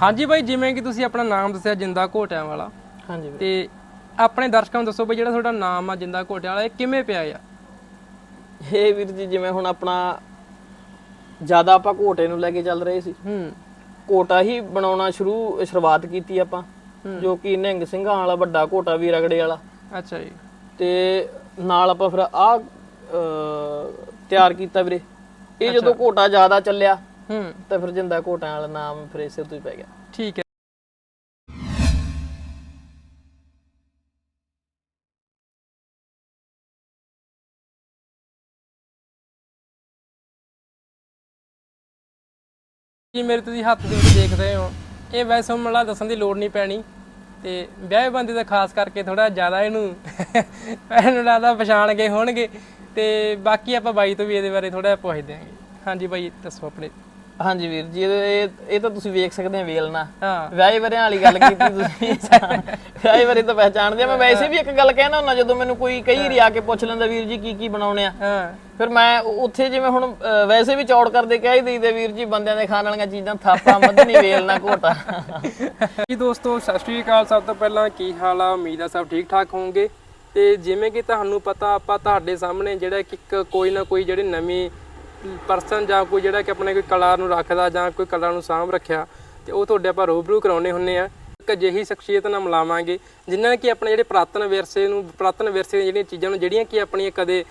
ਹਾਂਜੀ ਬਾਈ ਜਿਵੇਂ ਕਿ ਤੁਸੀਂ ਆਪਣਾ ਨਾਮ ਦੱਸਿਆ ਜਿੰਦਾ ਘੋਟਿਆਂ ਵਾਲਾ। ਹਾਂਜੀ ਤੇ ਆਪਣੇ ਦਰਸ਼ਕਾਂ ਨੂੰ ਦੱਸੋ ਬਈ ਜਿਹੜਾ ਤੁਹਾਡਾ ਨਾਮ ਆ ਜਿੰਦਾ ਘੋਟਿਆਂ ਵਾਲਾ ਇਹ ਕਿਵੇਂ ਪਿਆ ਆ? ਇਹ ਵੀਰ ਜੀ ਜਿਵੇਂ ਹੁਣ ਆਪਣਾ ਜ਼ਿਆਦਾ ਆਪਾਂ ਘੋਟੇ ਨੂੰ ਲੈ ਕੇ ਚੱਲ ਰਹੇ ਸੀ। ਹੂੰ। ਘੋਟਾ ਹੀ ਬਣਾਉਣਾ ਸ਼ੁਰੂ ਸ਼ੁਰੂਆਤ ਕੀਤੀ ਆਪਾਂ ਜੋ ਕਿ ਨਿਹੰਗ ਸਿੰਘਾਂ ਵਾਲਾ ਵੱਡਾ ਘੋਟਾ ਵੀ ਰਗੜੇ ਵਾਲਾ। ਅੱਛਾ ਜੀ। ਤੇ ਨਾਲ ਆਪਾਂ ਫਿਰ ਆ ਤਿਆਰ ਕੀਤਾ ਵੀਰੇ। ਇਹ ਜਦੋਂ ਘੋਟਾ ਜ਼ਿਆਦਾ ਚੱਲਿਆ ਹੂੰ। ਤਾਂ ਫਿਰ ਜਿੰਦਾ ਘੋਟਾਂ ਵਾਲਾ ਨਾਮ ਫਿਰ ਇਸੇ ਤੋਂ ਹੀ ਪੈ ਗਿਆ। ਠੀਕ ਹੈ। ਜੀ ਮੇਰੇ ਤੁਸੀਂ ਹੱਥ ਦੇ ਵਿੱਚ ਦੇਖ ਰਹੇ ਹੋ। ਇਹ ਵੈਸੇ ਮਲਾ ਦੱਸਣ ਦੀ ਲੋੜ ਨਹੀਂ ਪੈਣੀ। ਤੇ ਵਿਆਹੇ ਬੰਦੇ ਦਾ ਖਾਸ ਕਰਕੇ ਥੋੜਾ ਜ਼ਿਆਦਾ ਇਹਨੂੰ ਇਹਨੂੰ ਲੱਗਦਾ ਪਛਾਣ ਗਏ ਹੋਣਗੇ। ਤੇ ਬਾਕੀ ਆਪਾਂ ਬਾਈ ਤੋਂ ਵੀ ਇਹਦੇ ਬਾਰੇ ਥੋੜਾ ਪੁੱਛਦੇ ਆਂਗੇ ਹਾਂਜੀ ਬਾਈ ਦੱਸੋ ਆਪਣੇ। ਹਾਂਜੀ ਵੀਰ ਜੀ ਇਹ ਇਹ- ਤਾਂ ਤੁਸੀਂ ਵੇਖ ਸਕਦੇ ਆ ਵੇਲ ਨਾ ਹਾਂ। ਵਿਆਹੇ ਵਰਿਆਂ ਵਾਲੀ ਗੱਲ ਕੀਤੀ ਤੁਸੀਂ ਵਿਆਹੇ ਵਰੇ ਤਾਂ ਪਹਿਚਾਣਦੇ ਆ। ਮੈਂ ਵੈਸੇ ਵੀ ਇੱਕ ਗੱਲ ਕਹਿਣਾ ਹੁੰਦਾ ਜਦੋਂ ਮੈਨੂੰ ਕੋਈ ਕਈ ਵਾਰੀ ਆ ਕੇ ਪੁੱਛ ਲੈਂਦਾ ਵੀਰ ਜੀ ਕੀ ਕੀ ਬਣਾਉਣੇ ਆ। ਫਿਰ ਮੈਂ ਉੱਥੇ ਜਿਵੇਂ ਹੁਣ ਵੈਸੇ ਵੀ ਚੌੜ ਕਰਦੇ ਕਹਿ ਹੀ ਦਈਦੇ ਵੀਰ ਜੀ ਬੰਦਿਆਂ ਦੇ ਖਾਣ ਵਾਲੀਆਂ ਚੀਜ਼ਾਂ ਥਾਪਾ ਮੱਧਨੀ ਵੇਲ ਨਾ ਘੋਟਾ। ਜੀ ਦੋਸਤੋ ਸਤਿ ਸ਼੍ਰੀ ਅਕਾਲ। ਸਭ ਤੋਂ ਪਹਿਲਾਂ ਕੀ ਹਾਲ ਆ? ਉਮੀਦ ਆ ਸਭ ਠੀਕ ਠਾਕ ਹੋਵੋਗੇ। ਤੇ ਜਿਵੇਂ ਕਿ ਤੁਹਾਨੂੰ ਪਤਾ ਆਪਾਂ ਤੁਹਾਡੇ ਸਾਹਮਣੇ ਜਿਹੜਾ ਕਿ ਇੱਕ ਕੋਈ ਨਾ ਕੋਈ ਜਿਹੜੀ ਨਵੀਂ ਪਰਸਨ ਜਾਂ ਕੋਈ ਜਿਹੜਾ ਕਿ ਆਪਣੇ ਕੋਈ ਕਲਾ ਨੂੰ ਰੱਖਦਾ ਜਾਂ ਕੋਈ ਕਲਾ ਨੂੰ ਸਾਂਭ ਰੱਖਿਆ, ਤੇ ਉਹ ਤੁਹਾਡੇ ਆਪਾਂ ਰੂਬਰੂ ਕਰਾਉਣੇ ਹੁੰਨੇ ਆ। ਇੱਕ ਅਜਿਹੀ ਸ਼ਖਸੀਅਤ ਨਾਲ ਮਿਲਾਵਾਂਗੇ ਜਿਨ੍ਹਾਂ ਕਿ ਆਪਣੇ ਜਿਹੜੇ ਪ੍ਰਾਤਨ ਵਿਰਸੇ ਨੂੰ, ਪ੍ਰਾਤਨ ਵਿਰਸੇ ਦੀਆਂ ਜਿਹੜੀਆਂ ਚੀਜ਼ਾਂ ਨੂੰ, ਜਿਹੜੀਆਂ ਕਿ ਆਪਣੀਆਂ ਕਦੇ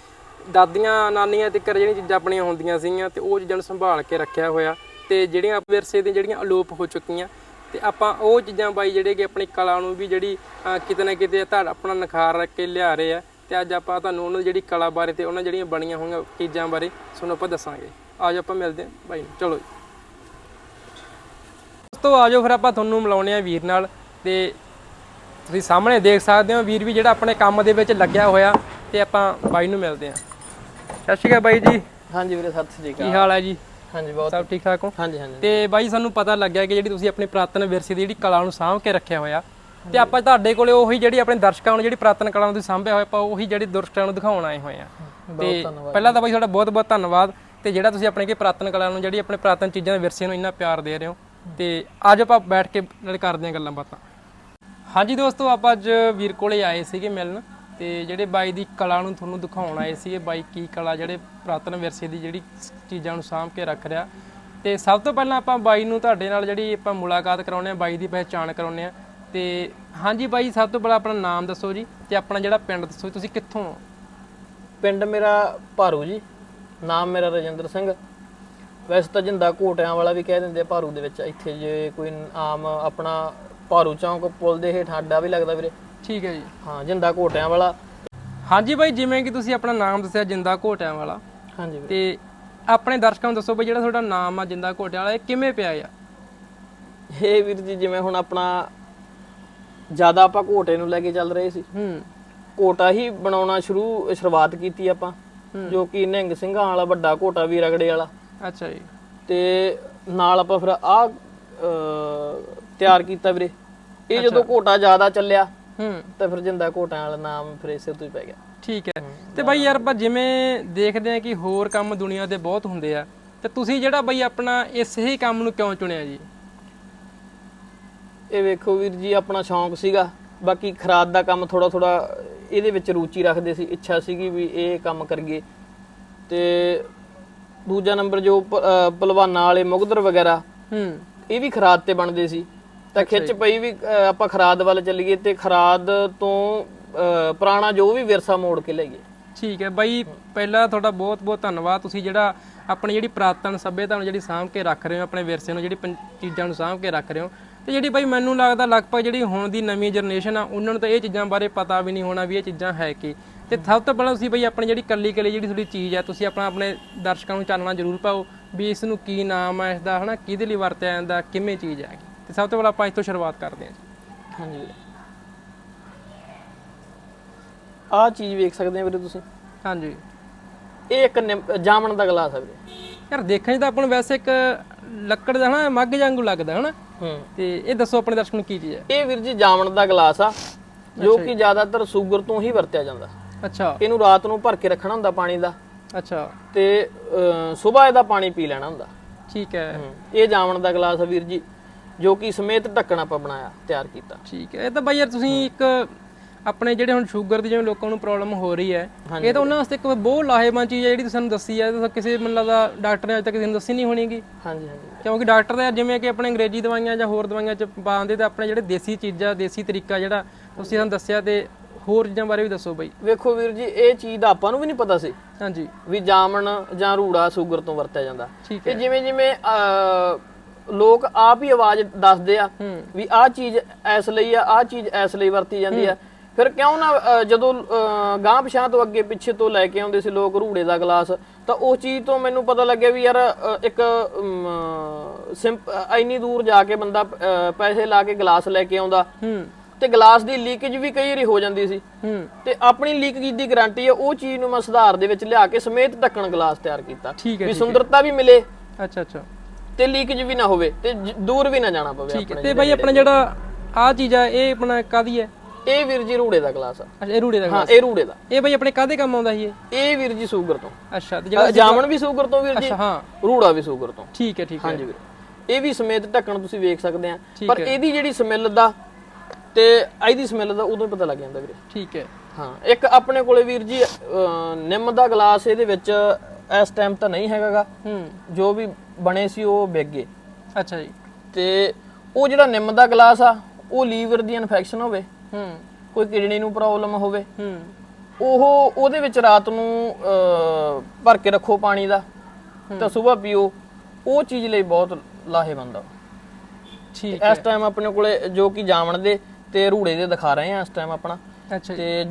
ਦਾਦੀਆਂ, ਨਾਨੀਆਂ ਤੇ ਜਿਹੜੀਆਂ ਚੀਜ਼ਾਂ ਆਪਣੀਆਂ ਹੁੰਦੀਆਂ ਸੀਗੀਆਂ, ਤੇ ਉਹ ਚੀਜ਼ਾਂ ਨੂੰ ਸੰਭਾਲ ਕੇ ਰੱਖਿਆ ਹੋਇਆ, ਤੇ ਜਿਹੜੀਆਂ ਵਿਰਸੇ ਦੀਆਂ ਜਿਹੜੀਆਂ ਅਲੋਪ ਹੋ ਚੁੱਕੀਆਂ। ਤੇ ਆਪਾਂ ਉਹ ਚੀਜ਼ਾਂ ਬਾਈ ਜਿਹੜੇ ਕਿ ਆਪਣੀ ਕਲਾ ਨੂੰ ਵੀ ਜਿਹੜੀ ਕਿਤੇ ਨਾ ਕਿਤੇ ਧੜ ਆਪਣਾ ਨਿਖਾਰ ਰੱਖ ਕੇ ਲਿਆ ਰਹੇ ਆ। ਤੇ ਅੱਜ ਆਪਾਂ ਤੁਹਾਨੂੰ ਉਹਨਾਂ ਦੀ ਜਿਹੜੀ ਕਲਾ ਬਾਰੇ ਤੇ ਉਹਨਾਂ ਜਿਹੜੀਆਂ ਬਣੀਆਂ ਹੋਈਆਂ ਚੀਜ਼ਾਂ ਬਾਰੇ ਤੁਹਾਨੂੰ ਆਪਾਂ ਦੱਸਾਂਗੇ। ਆਜੋ ਆਪਾਂ ਮਿਲਦੇ ਹਾਂ ਬਾਈ ਨੂੰ। ਚਲੋ ਜੀ। ਦੋਸਤੋ ਆਜੋ ਫਿਰ ਆਪਾਂ ਤੁਹਾਨੂੰ ਮਿਲਾਉਣੇ ਆ ਵੀਰ ਨਾਲ ਤੇ ਤੁਸੀਂ ਸਾਹਮਣੇ ਦੇਖ ਸਕਦੇ ਹੋ ਵੀਰ ਵੀ ਜਿਹੜਾ ਆਪਣੇ ਕੰਮ ਦੇ ਵਿੱਚ ਲੱਗਿਆ ਹੋਇਆ ਤੇ ਆਪਾਂ ਬਾਈ ਨੂੰ ਮਿਲਦੇ ਹਾਂ। ਸਤਿ ਸ਼੍ਰੀ ਅਕਾਲ ਬਾਈ ਜੀ। ਹਾਂਜੀ ਵੀਰੇ ਸਤਿ ਸ੍ਰੀ ਕੀ ਅਕਾਲ ਹਾਲ ਹੈ ਜੀ? ਹਾਂਜੀ ਬਹੁਤ ਸਭ ਠੀਕ ਠਾਕ ਹੋ? ਹਾਂਜੀ ਹਾਂਜੀ। ਤੇ ਬਾਈ ਸਾਨੂੰ ਪਤਾ ਲੱਗਿਆ ਕਿ ਜਿਹੜੀ ਤੁਸੀਂ ਆਪਣੀ ਪ੍ਰਾਤਨ ਵਿਰਸੇ ਦੀ ਜਿਹੜੀ ਕਲਾ ਨੂੰ ਸਾਂਭ ਕੇ ਰੱਖਿਆ ਹੋਇਆ ਤੇ ਆਪਾਂ ਤੁਹਾਡੇ ਕੋਲੇ ਉਹੀ ਜਿਹੜੀ ਆਪਣੇ ਦਰਸ਼ਕਾਂ ਨੂੰ ਜਿਹੜੀ ਪ੍ਰਾਤਨ ਕਲਾ ਨੂੰ ਤੁਸੀਂ ਸਾਂਭਿਆ ਹੋਇਆ ਆਪਾਂ ਉਹੀ ਜਿਹੜੀ ਦਰਸ਼ਕਾਂ ਨੂੰ ਦਿਖਾਉਣ ਆਏ ਹੋਏ ਆ। ਤੇ ਪਹਿਲਾਂ ਤਾਂ ਬਾਈ ਤੁਹਾਡਾ ਬਹੁਤ ਬਹੁਤ ਧੰਨਵਾਦ। ਤੇ ਜਿਹੜਾ ਤੁਸੀਂ ਆਪਣੇ ਕੀ ਪ੍ਰਾਤਨ ਕਲਾ ਨੂੰ ਜਿਹੜੀ ਆਪਣੇ ਪ੍ਰਾਤਨ ਚੀਜ਼ਾਂ ਦੇ ਵਿਰਸੇ ਨੂੰ ਇੰਨਾ ਪਿਆਰ ਦੇ ਰਹੇ ਹੋ ਤੇ ਅੱਜ ਆਪਾਂ ਬੈਠ ਕੇ ਨਾਲੇ ਕਰਦੇ ਹਾਂ ਗੱਲਾਂ ਬਾਤਾਂ। ਹਾਂਜੀ ਦੋਸਤੋ ਆਪਾਂ ਅੱਜ ਵੀਰ ਕੋਲੇ ਆਏ ਸੀਗੇ ਮਿਲਣ ਤੇ ਜਿਹੜੇ ਬਾਈ ਦੀ ਕਲਾ ਨੂੰ ਤੁਹਾਨੂੰ ਦਿਖਾਉਣ ਆਏ ਸੀਗੇ ਬਾਈ ਕੀ ਕਲਾ ਜਿਹੜੇ ਪ੍ਰਾਤਨ ਵਿਰਸੇ ਦੀ ਜਿਹੜੀ ਚੀਜ਼ਾਂ ਨੂੰ ਸਾਂਭ ਕੇ ਰੱਖ ਰਿਹਾ। ਤੇ ਸਭ ਤੋਂ ਪਹਿਲਾਂ ਆਪਾਂ ਬਾਈ ਨੂੰ ਤੁਹਾਡੇ ਨਾਲ ਜਿਹੜੀ ਆਪਾਂ ਮੁਲਾਕਾਤ ਕਰਾਉਣੇ ਆ ਬਾਈ ਦੀ ਪਹਿਚਾਣ ਕਰਾਉਣੇ ਆ ਤੇ ਹਾਂਜੀ ਬਾਈ ਸਭ ਤੋਂ ਪਹਿਲਾਂ ਆਪਣਾ ਨਾਮ ਦੱਸੋ ਜੀ ਤੇ ਆਪਣਾ ਜਿਹੜਾ ਪਿੰਡ ਦੱਸੋ ਜੀ, ਤੁਸੀਂ ਕਿੱਥੋਂ ਹੋ? ਪਿੰਡ ਮੇਰਾ ਭਾਰੂ ਜੀ ਨਾਮ ਮੇਰਾ ਰਜਿੰਦਰ ਸਿੰਘ। ਵੈਸੇ ਤਾਂ ਜਿੰਦਾ ਘੋਟਿਆਂ ਵਾਲਾ ਵੀ ਕਹਿ ਦਿੰਦੇ ਆ ਭਾਰੂ ਦੇ ਵਿੱਚ ਇੱਥੇ ਜੇ ਕੋਈ ਆਮ ਆਪਣਾ ਭਾਰੂ ਚੌਂਕ ਪੁਲ ਦੇ ਹੇਠ ਅੱਡਾ ਵੀ ਲੱਗਦਾ ਵੀਰੇ। ਠੀਕ ਹੈ ਜੀ। ਹਾਂ ਜਿੰਦਾ ਘੋਟਿਆਂ ਵਾਲਾ। ਹਾਂਜੀ ਬਾਈ ਜਿਵੇਂ ਕਿ ਤੁਸੀਂ ਆਪਣਾ ਨਾਮ ਦੱਸਿਆ ਜਿੰਦਾ ਘੋਟਿਆਂ ਵਾਲਾ। ਹਾਂਜੀ ਵੀਰੇ। ਤੇ ਆਪਣੇ ਦਰਸ਼ਕਾਂ ਨੂੰ ਦੱਸੋ ਬਈ ਜਿਹੜਾ ਤੁਹਾਡਾ ਨਾਮ ਆ ਜਿੰਦਾ ਘੋਟਿਆਂ ਵਾਲਾ ਇਹ ਕਿਵੇਂ ਪਿਆ ਆ? ਇਹ ਵੀਰ ਜੀ ਜਿਵੇਂ ਹੁਣ ਆਪਣਾ ਜ਼ਿਆਦਾ ਆਪਾਂ ਘੋਟੇ ਨੂੰ ਲੈ ਕੇ ਚੱਲ ਰਹੇ ਸੀ। ਹੂੰ। ਘੋਟਾ ਹੀ ਬਣਾਉਣਾ ਸ਼ੁਰੂ ਸ਼ੁਰੂਆਤ ਕੀਤੀ ਆਪਾਂ। ਜੋ ਕਿ ਨਿਹੰਗ ਸਿੰਘਾਂ ਵਾਲਾ ਵੱਡਾ ਘੋਟਾ ਵੀ ਰਗੜੇ ਵਾਲਾ। ਅੱਛਾ ਜੀ। ਤੇ ਨਾਲ ਆਪਾਂ ਫਿਰ ਆ ਤਿਆਰ ਕੀਤਾ ਵੀਰੇ। ਇਹ ਜਦੋਂ ਘੋਟਾ ਜ਼ਿਆਦਾ ਚੱਲਿਆ ਹੂੰ। ਤਾਂ ਫਿਰ ਜਿੰਦਾ ਘੋਟਾਂ ਵਾਲਾ ਨਾਮ ਫਿਰ ਇਸੇ ਤੋਂ ਹੀ ਪੈ ਗਿਆ। ਠੀਕ ਹੈ। ਤੇ ਬਾਈ ਯਾਰ ਆਪਾਂ ਜਿਵੇਂ ਦੇਖਦੇ ਆ ਕਿ ਹੋਰ ਕੰਮ ਦੁਨੀਆ ਦੇ ਬਹੁਤ ਹੁੰਦੇ ਆ ਤੇ ਤੁਸੀਂ ਜਿਹੜਾ ਬਾਈ ਆਪਣਾ ਇਸ ਹੀ ਕੰਮ ਨੂੰ ਕਿਉਂ ਚੁਣਿਆ ਜੀ? ਇਹ ਵੇਖੋ ਵੀਰ ਜੀ ਆਪਣਾ ਸ਼ੌਂਕ ਸੀਗਾ। ਬਾਕੀ ਖਰਾਦ ਦਾ ਕੰਮ ਥੋੜਾ ਥੋੜਾ ਇਹਦੇ ਵਿੱਚ ਰੁਚੀ ਰੱਖਦੇ ਸੀ। ਇੱਛਾ ਸੀਗੀ ਵੀ ਇਹ ਕੰਮ ਕਰੀਏ। ਤੇ ਦੂਜਾ ਨੰਬਰ ਜੋ ਪਹਿਲਵਾਨਾਂ ਵਾਲੇ ਮੁਗਦਰ ਵਗੈਰਾ ਹੂੰ। ਇਹ ਵੀ ਖਰਾਦ ਤੇ ਬਣਦੇ ਸੀ। ਤਾਂ ਖਿੱਚ ਪਈ ਵੀ ਆਪਾਂ ਖਰਾਦ ਵੱਲ ਚੱਲੀਏ ਤੇ ਖਰਾਦ ਤੋਂ ਪੁਰਾਣਾ ਜੋ ਵੀ ਵਿਰਸਾ ਮੋੜ ਕੇ ਲਈਏ। ਠੀਕ ਹੈ ਬਾਈ ਪਹਿਲਾਂ ਤੁਹਾਡਾ ਬਹੁਤ ਬਹੁਤ ਧੰਨਵਾਦ। ਤੁਸੀਂ ਜਿਹੜਾ ਆਪਣੀ ਜਿਹੜੀ ਪ੍ਰਾਤਨ ਸੱਭਿਅਤਾ ਨੂੰ ਜਿਹੜੀ ਸਾਂਭ ਕੇ ਰੱਖ ਰਹੇ ਹੋ ਆਪਣੇ ਵਿਰਸੇ ਨੂੰ ਜਿਹੜੀ ਚੀਜ਼ਾਂ ਨੂੰ ਸਾਂਭ ਕੇ ਰੱਖ ਰਹੇ ਹੋ ਤੇ ਜਿਹੜੀ ਬਾਈ ਮੈਨੂੰ ਲੱਗਦਾ ਲਗਭਗ ਜਿਹੜੀ ਹੁਣ ਦੀ ਨਵੀਂ ਜਨਰੇਸ਼ਨ ਆ ਉਹਨਾਂ ਨੂੰ ਤਾਂ ਇਹ ਚੀਜ਼ਾਂ ਬਾਰੇ ਪਤਾ ਵੀ ਨਹੀਂ ਹੋਣਾ ਵੀ ਇਹ ਚੀਜ਼ਾਂ ਹੈ ਕੀ। ਤੇ ਸਭ ਤੋਂ ਪਹਿਲਾਂ ਤੁਸੀਂ ਬਈ ਆਪਣੀ ਜਿਹੜੀ ਕੱਲੀ ਕੱਲੀ ਜਿਹੜੀ ਤੁਹਾਡੀ ਚੀਜ਼ ਹੈ ਤੁਸੀਂ ਆਪਣਾ ਆਪਣੇ ਦਰਸ਼ਕਾਂ ਨੂੰ ਚਾਨਣਾ ਜ਼ਰੂਰ ਪਾਓ ਵੀ ਇਸ ਨੂੰ ਕੀ ਨਾਮ ਹੈ ਇਸ ਦਾ ਹਨਾ ਕਿਹਦੇ ਲਈ ਵਰਤਿਆ ਜਾਂਦਾ ਕਿਵੇਂ ਚੀਜ਼ ਹੈ ਤੇ ਸਭ ਤੋਂ ਪਹਿਲਾਂ ਆਪਾਂ ਇਸ ਤੋਂ ਸ਼ੁਰੂਆਤ ਕਰਦੇ ਹਾਂ ਜੀ। ਹਾਂਜੀ। ਆਹ ਚੀਜ਼ ਵੇਖ ਸਕਦੇ ਆ ਵੀਰੇ ਤੁਸੀਂ। ਹਾਂਜੀ। ਇਹ ਇੱਕ ਜਾਮਣ ਦਾ ਗਲਾਸ ਹੈ ਵੀਰੇ। ਯਾਰ ਦੇਖਣ 'ਚ ਤਾਂ ਆਪਾਂ ਨੂੰ ਵੈਸੇ ਇੱਕ ਲੱਕੜ ਦਾ ਹਨਾ ਮੱਗ ਵਾਂਗੂ ਲੱਗਦਾ ਹਨਾ? ਤੇ ਇਹ ਦੱਸੋ ਆਪਣੇ ਦਰਸ਼ਕ ਨੂੰ ਕੀ ਚੀਜ਼ ਹੈ? ਇਹ ਵੀਰ ਜੀ ਜਾਮਣ ਦਾ ਗਲਾਸ ਆ ਜੋ ਕਿ ਜ਼ਿਆਦਾਤਰ ਸ਼ੂਗਰ ਤੋਂ ਹੀ ਵਰਤਿਆ ਜਾਂਦਾ। ਅੱਛਾ। ਇਹਨੂੰ ਰਾਤ ਨੂੰ ਭਰ ਕੇ ਰੱਖਣਾ ਹੁੰਦਾ ਪਾਣੀ ਦਾ। ਅੱਛਾ। ਤੇ ਸਵੇਰ ਇਹਦਾ ਪਾਣੀ ਪੀ ਲੈਣਾ ਹੁੰਦਾ। ਠੀਕ ਹੈ। ਇਹ ਜਾਮਣ ਦਾ ਗਲਾਸ ਆ ਵੀਰ ਜੀ ਜੋ ਕਿ ਸਮੇਤ ਢੱਕਣ ਆਪਾਂ ਬਣਾਇਆ ਤਿਆਰ ਕੀਤਾ। ਠੀਕ ਹੈ। ਇਹ ਤਾਂ ਬਾਈ ਯਾਰ ਤੁਸੀਂ ਇੱਕ ਆਪਣੇ ਜਿਹੜੇ ਹੁਣ ਸ਼ੂਗਰ ਦੀ ਜਿਵੇਂ ਲੋਕਾਂ ਨੂੰ ਪ੍ਰੋਬਲਮ ਹੋ ਰਹੀ ਹੈ ਇਹ ਤਾਂ ਉਹਨਾਂ ਵਾਸਤੇ ਇੱਕ ਬਹੁਤ ਲਾਹੇਵੰਦ ਚੀਜ਼ ਹੈ ਜਿਹੜੀ ਤੁਸੀਂ ਸਾਨੂੰ ਦੱਸੀ ਹੈ ਤਾਂ ਕਿਸੇ ਮੈਨੂੰ ਲੱਗਦਾ ਡਾਕਟਰ ਨੇ ਅਜੇ ਤੱਕ ਕਿਸੇ ਨੂੰ ਦੱਸੀ ਨਹੀਂ ਹੋਣੀਗੀ ਹਾਂਜੀ ਹਾਂਜੀ। ਕਿਉਂਕਿ ਡਾਕਟਰ ਤਾਂ ਜਿਵੇਂ ਕਿ ਆਪਣੇ ਅੰਗਰੇਜ਼ੀ ਦਵਾਈਆਂ ਜਾਂ ਹੋਰ ਦਵਾਈਆਂ ਚ ਪਾਉਂਦੇ ਤਾਂ ਆਪਣੇ ਜਿਹੜੇ ਦੇਸੀ ਚੀਜ਼ਾਂ ਦੇਸੀ ਤਰੀਕਾ ਜਿਹੜਾ ਤੁਸੀਂ ਸਾਨੂੰ ਦੱਸਿਆ ਤੇ ਹੋਰ ਚੀਜ਼ਾਂ ਬਾਰੇ ਵੀ ਦੱਸੋ ਬਾਈ। ਵੇਖੋ ਵੀਰ ਜੀ ਇਹ ਚੀਜ਼ ਦਾ ਆਪਾਂ ਨੂੰ ਵੀ ਨਹੀਂ ਪਤਾ ਸੀ ਹਾਂਜੀ। ਵੀ ਜਾਮਣ ਜਾਂ ਰੂੜਾ ਸ਼ੂਗਰ ਤੋਂ ਵਰਤਿਆ ਜਾਂਦਾ। ਠੀਕ ਤੇ ਜਿਵੇਂ ਜਿਵੇਂ ਲੋਕ ਆਪ ਹੀ ਆਵਾਜ਼ ਦੱਸਦੇ ਆ ਵੀ ਆਹ ਚੀਜ਼ ਐਸ ਲਈ ਆ ਆਹ ਚੀਜ਼ ਐਸ ਲਈ ਵਰਤੀ ਜਾਂਦੀ ਆ। ਫਿਰ ਕਿਉਂ ਨਾ ਜਦੋਂ ਅਹ, ਗਾਂਹ ਪਛਾਂ ਤੋਂ ਅੱਗੇ ਪਿੱਛੇ ਤੋਂ ਲੈ ਕੇ ਆਉਂਦੇ ਸੀ ਲੋਕ ਰੂੜੇ ਦਾ ਗਲਾਸ ਤਾਂ ਉਹ ਚੀਜ਼ ਤੋਂ ਮੈਨੂੰ ਪਤਾ ਲੱਗਿਆ ਵੀ ਯਾਰ ਇੱਕ ਅਮ, ਸਿੰਪ ਇੰਨੀ ਦੂਰ ਜਾ ਕੇ ਬੰਦਾ ਪੈਸੇ ਲਾ ਕੇ ਗਲਾਸ ਲੈ ਕੇ ਆਉਂਦਾ। ਹੂੰ। ਤੇ ਗਲਾਸ ਦੀ ਲੀਕੇਜ ਵੀ ਕਈ ਵਾਰੀ ਹੋ ਜਾਂਦੀ ਸੀ। ਹੂੰ। ਤੇ ਆਪਣੀ ਲੀਕੇਜ ਦੀ ਗਾਰੰਟੀ ਹੈ ਉਹ ਚੀਜ਼ ਨੂੰ ਮੈਂ ਸੁਧਾਰ ਦੇ ਵਿੱਚ ਲਿਆ ਕੇ ਸਮੇਤ ਢੱਕਣ ਗਲਾਸ ਤਿਆਰ ਕੀਤਾ। ਠੀਕ ਹੈ ਵੀ ਸੁੰਦਰਤਾ ਵੀ ਮਿਲੇ। ਅੱਛਾ ਅੱਛਾ। ਤੇ ਲੀਕੇਜ ਵੀ ਨਾ ਹੋਵੇ ਤੇ ਜ- ਦੂਰ ਵੀ ਨਾ ਜਾਣਾ ਪਵੇ ਠੀਕ ਹੈ ਤੇ ਬਾਈ ਆਪਣਾ ਜਿਹੜਾ ਆ ਚੀਜ਼ ਆ ਇਹ ਆਪਣਾ ਕਾਦੀ ਹੈ? ਇਹ ਵੀਰ ਜੀ ਰੂੜੇ ਦਾ ਗਲਾਸ ਆ। ਅੱਛਾ ਇਹ ਰੂੜੇ ਦਾ ਹਾਂ ਇਹ ਰੂੜੇ ਦਾ। ਇਹ ਬਾਈ ਆਪਣੇ ਕਾਦੇ ਕੰਮ ਆਉਂਦਾ ਸੀ ਇਹ? ਇਹ ਵੀਰ ਜੀ ਸ਼ੂਗਰ ਤੋਂ। ਅੱਛਾ ਤੇ ਜਿਹੜਾ ਅ, ਜਾਮਣ ਵੀ ਸ਼ੂਗਰ ਤੋਂ ਵੀਰ ਜੀ ਅੱਛਾ ਹਾਂ। ਰੂੜਾ ਵੀ ਸ਼ੂਗਰ ਤੋਂ। ਠੀਕ ਹੈ ਠੀਕ ਹੈ। ਹਾਂਜੀ ਵੀਰ। ਇਹ ਵੀ ਸਮੇਤ ਢੱਕਣ ਤੁਸੀਂ ਵੇਖ ਸਕਦੇ ਆ। ਠੀਕ ਪਰ ਇਹਦੀ ਜਿਹੜੀ ਸਮੈਲ ਦਾ ਤੇ ਇਹਦੀ ਸਮੈਲ ਦਾ ਉਦੋਂ ਹੀ ਪਤਾ ਲੱਗ ਜਾਂਦਾ ਵੀਰੇ। ਠੀਕ ਹੈ। ਹਾਂ ਇੱਕ ਆਪਣੇ ਕੋਲੇ ਵੀਰ ਜੀ ਅ, ਨਿੰਮ ਦਾ ਗਲਾਸ ਇਹਦੇ ਵਿੱਚ ਇਸ ਟਾਈਮ ਤਾਂ ਨਹੀਂ ਹੈਗਾਗਾ। ਹੂੰ। ਜੋ ਵੀ ਬਣੇ ਸੀ ਉਹ ਵਿਕ ਗਏ। ਅੱਛਾ ਜੀ। ਤੇ ਉਹ ਜਿਹੜਾ ਨਿੰਮ ਦਾ ਗਲਾਸ ਆ ਉਹ ਲੀਵਰ ਦੀ ਇਨਫੈਕਸ਼ਨ ਹੋਵੇ। ਹੂੰ। ਕੋਈ ਕਿਡਨੀ ਨੂੰ ਪ੍ਰੋਬਲਮ ਹੋਵੇ ਹੂੰ। ਉਹ ਉਹਦੇ ਵਿੱਚ ਰਾਤ ਨੂੰ ਅਹ, ਭਰ ਕੇ ਰੱਖੋ ਪਾਣੀ ਦਾ ਤਾਂ ਸਵੇਰ ਪੀਓ ਉਹ ਚੀਜ਼ ਲਈ ਬਹੁਤ ਲਾਹੇਵੰਦ ਆ। ਠੀਕ ਇਸ ਟਾਈਮ ਆਪਣੇ ਕੋਲੇ ਜੋ ਕਿ ਜਾਮਣ ਦੇ ਤੇ ਰੂੜੇ ਦੇ ਦਿਖਾ ਰਹੇ ਆ ਇਸ ਟਾਈਮ ਆਪਣਾ। ਅੱਛਾ ਜੀ। ਤੇ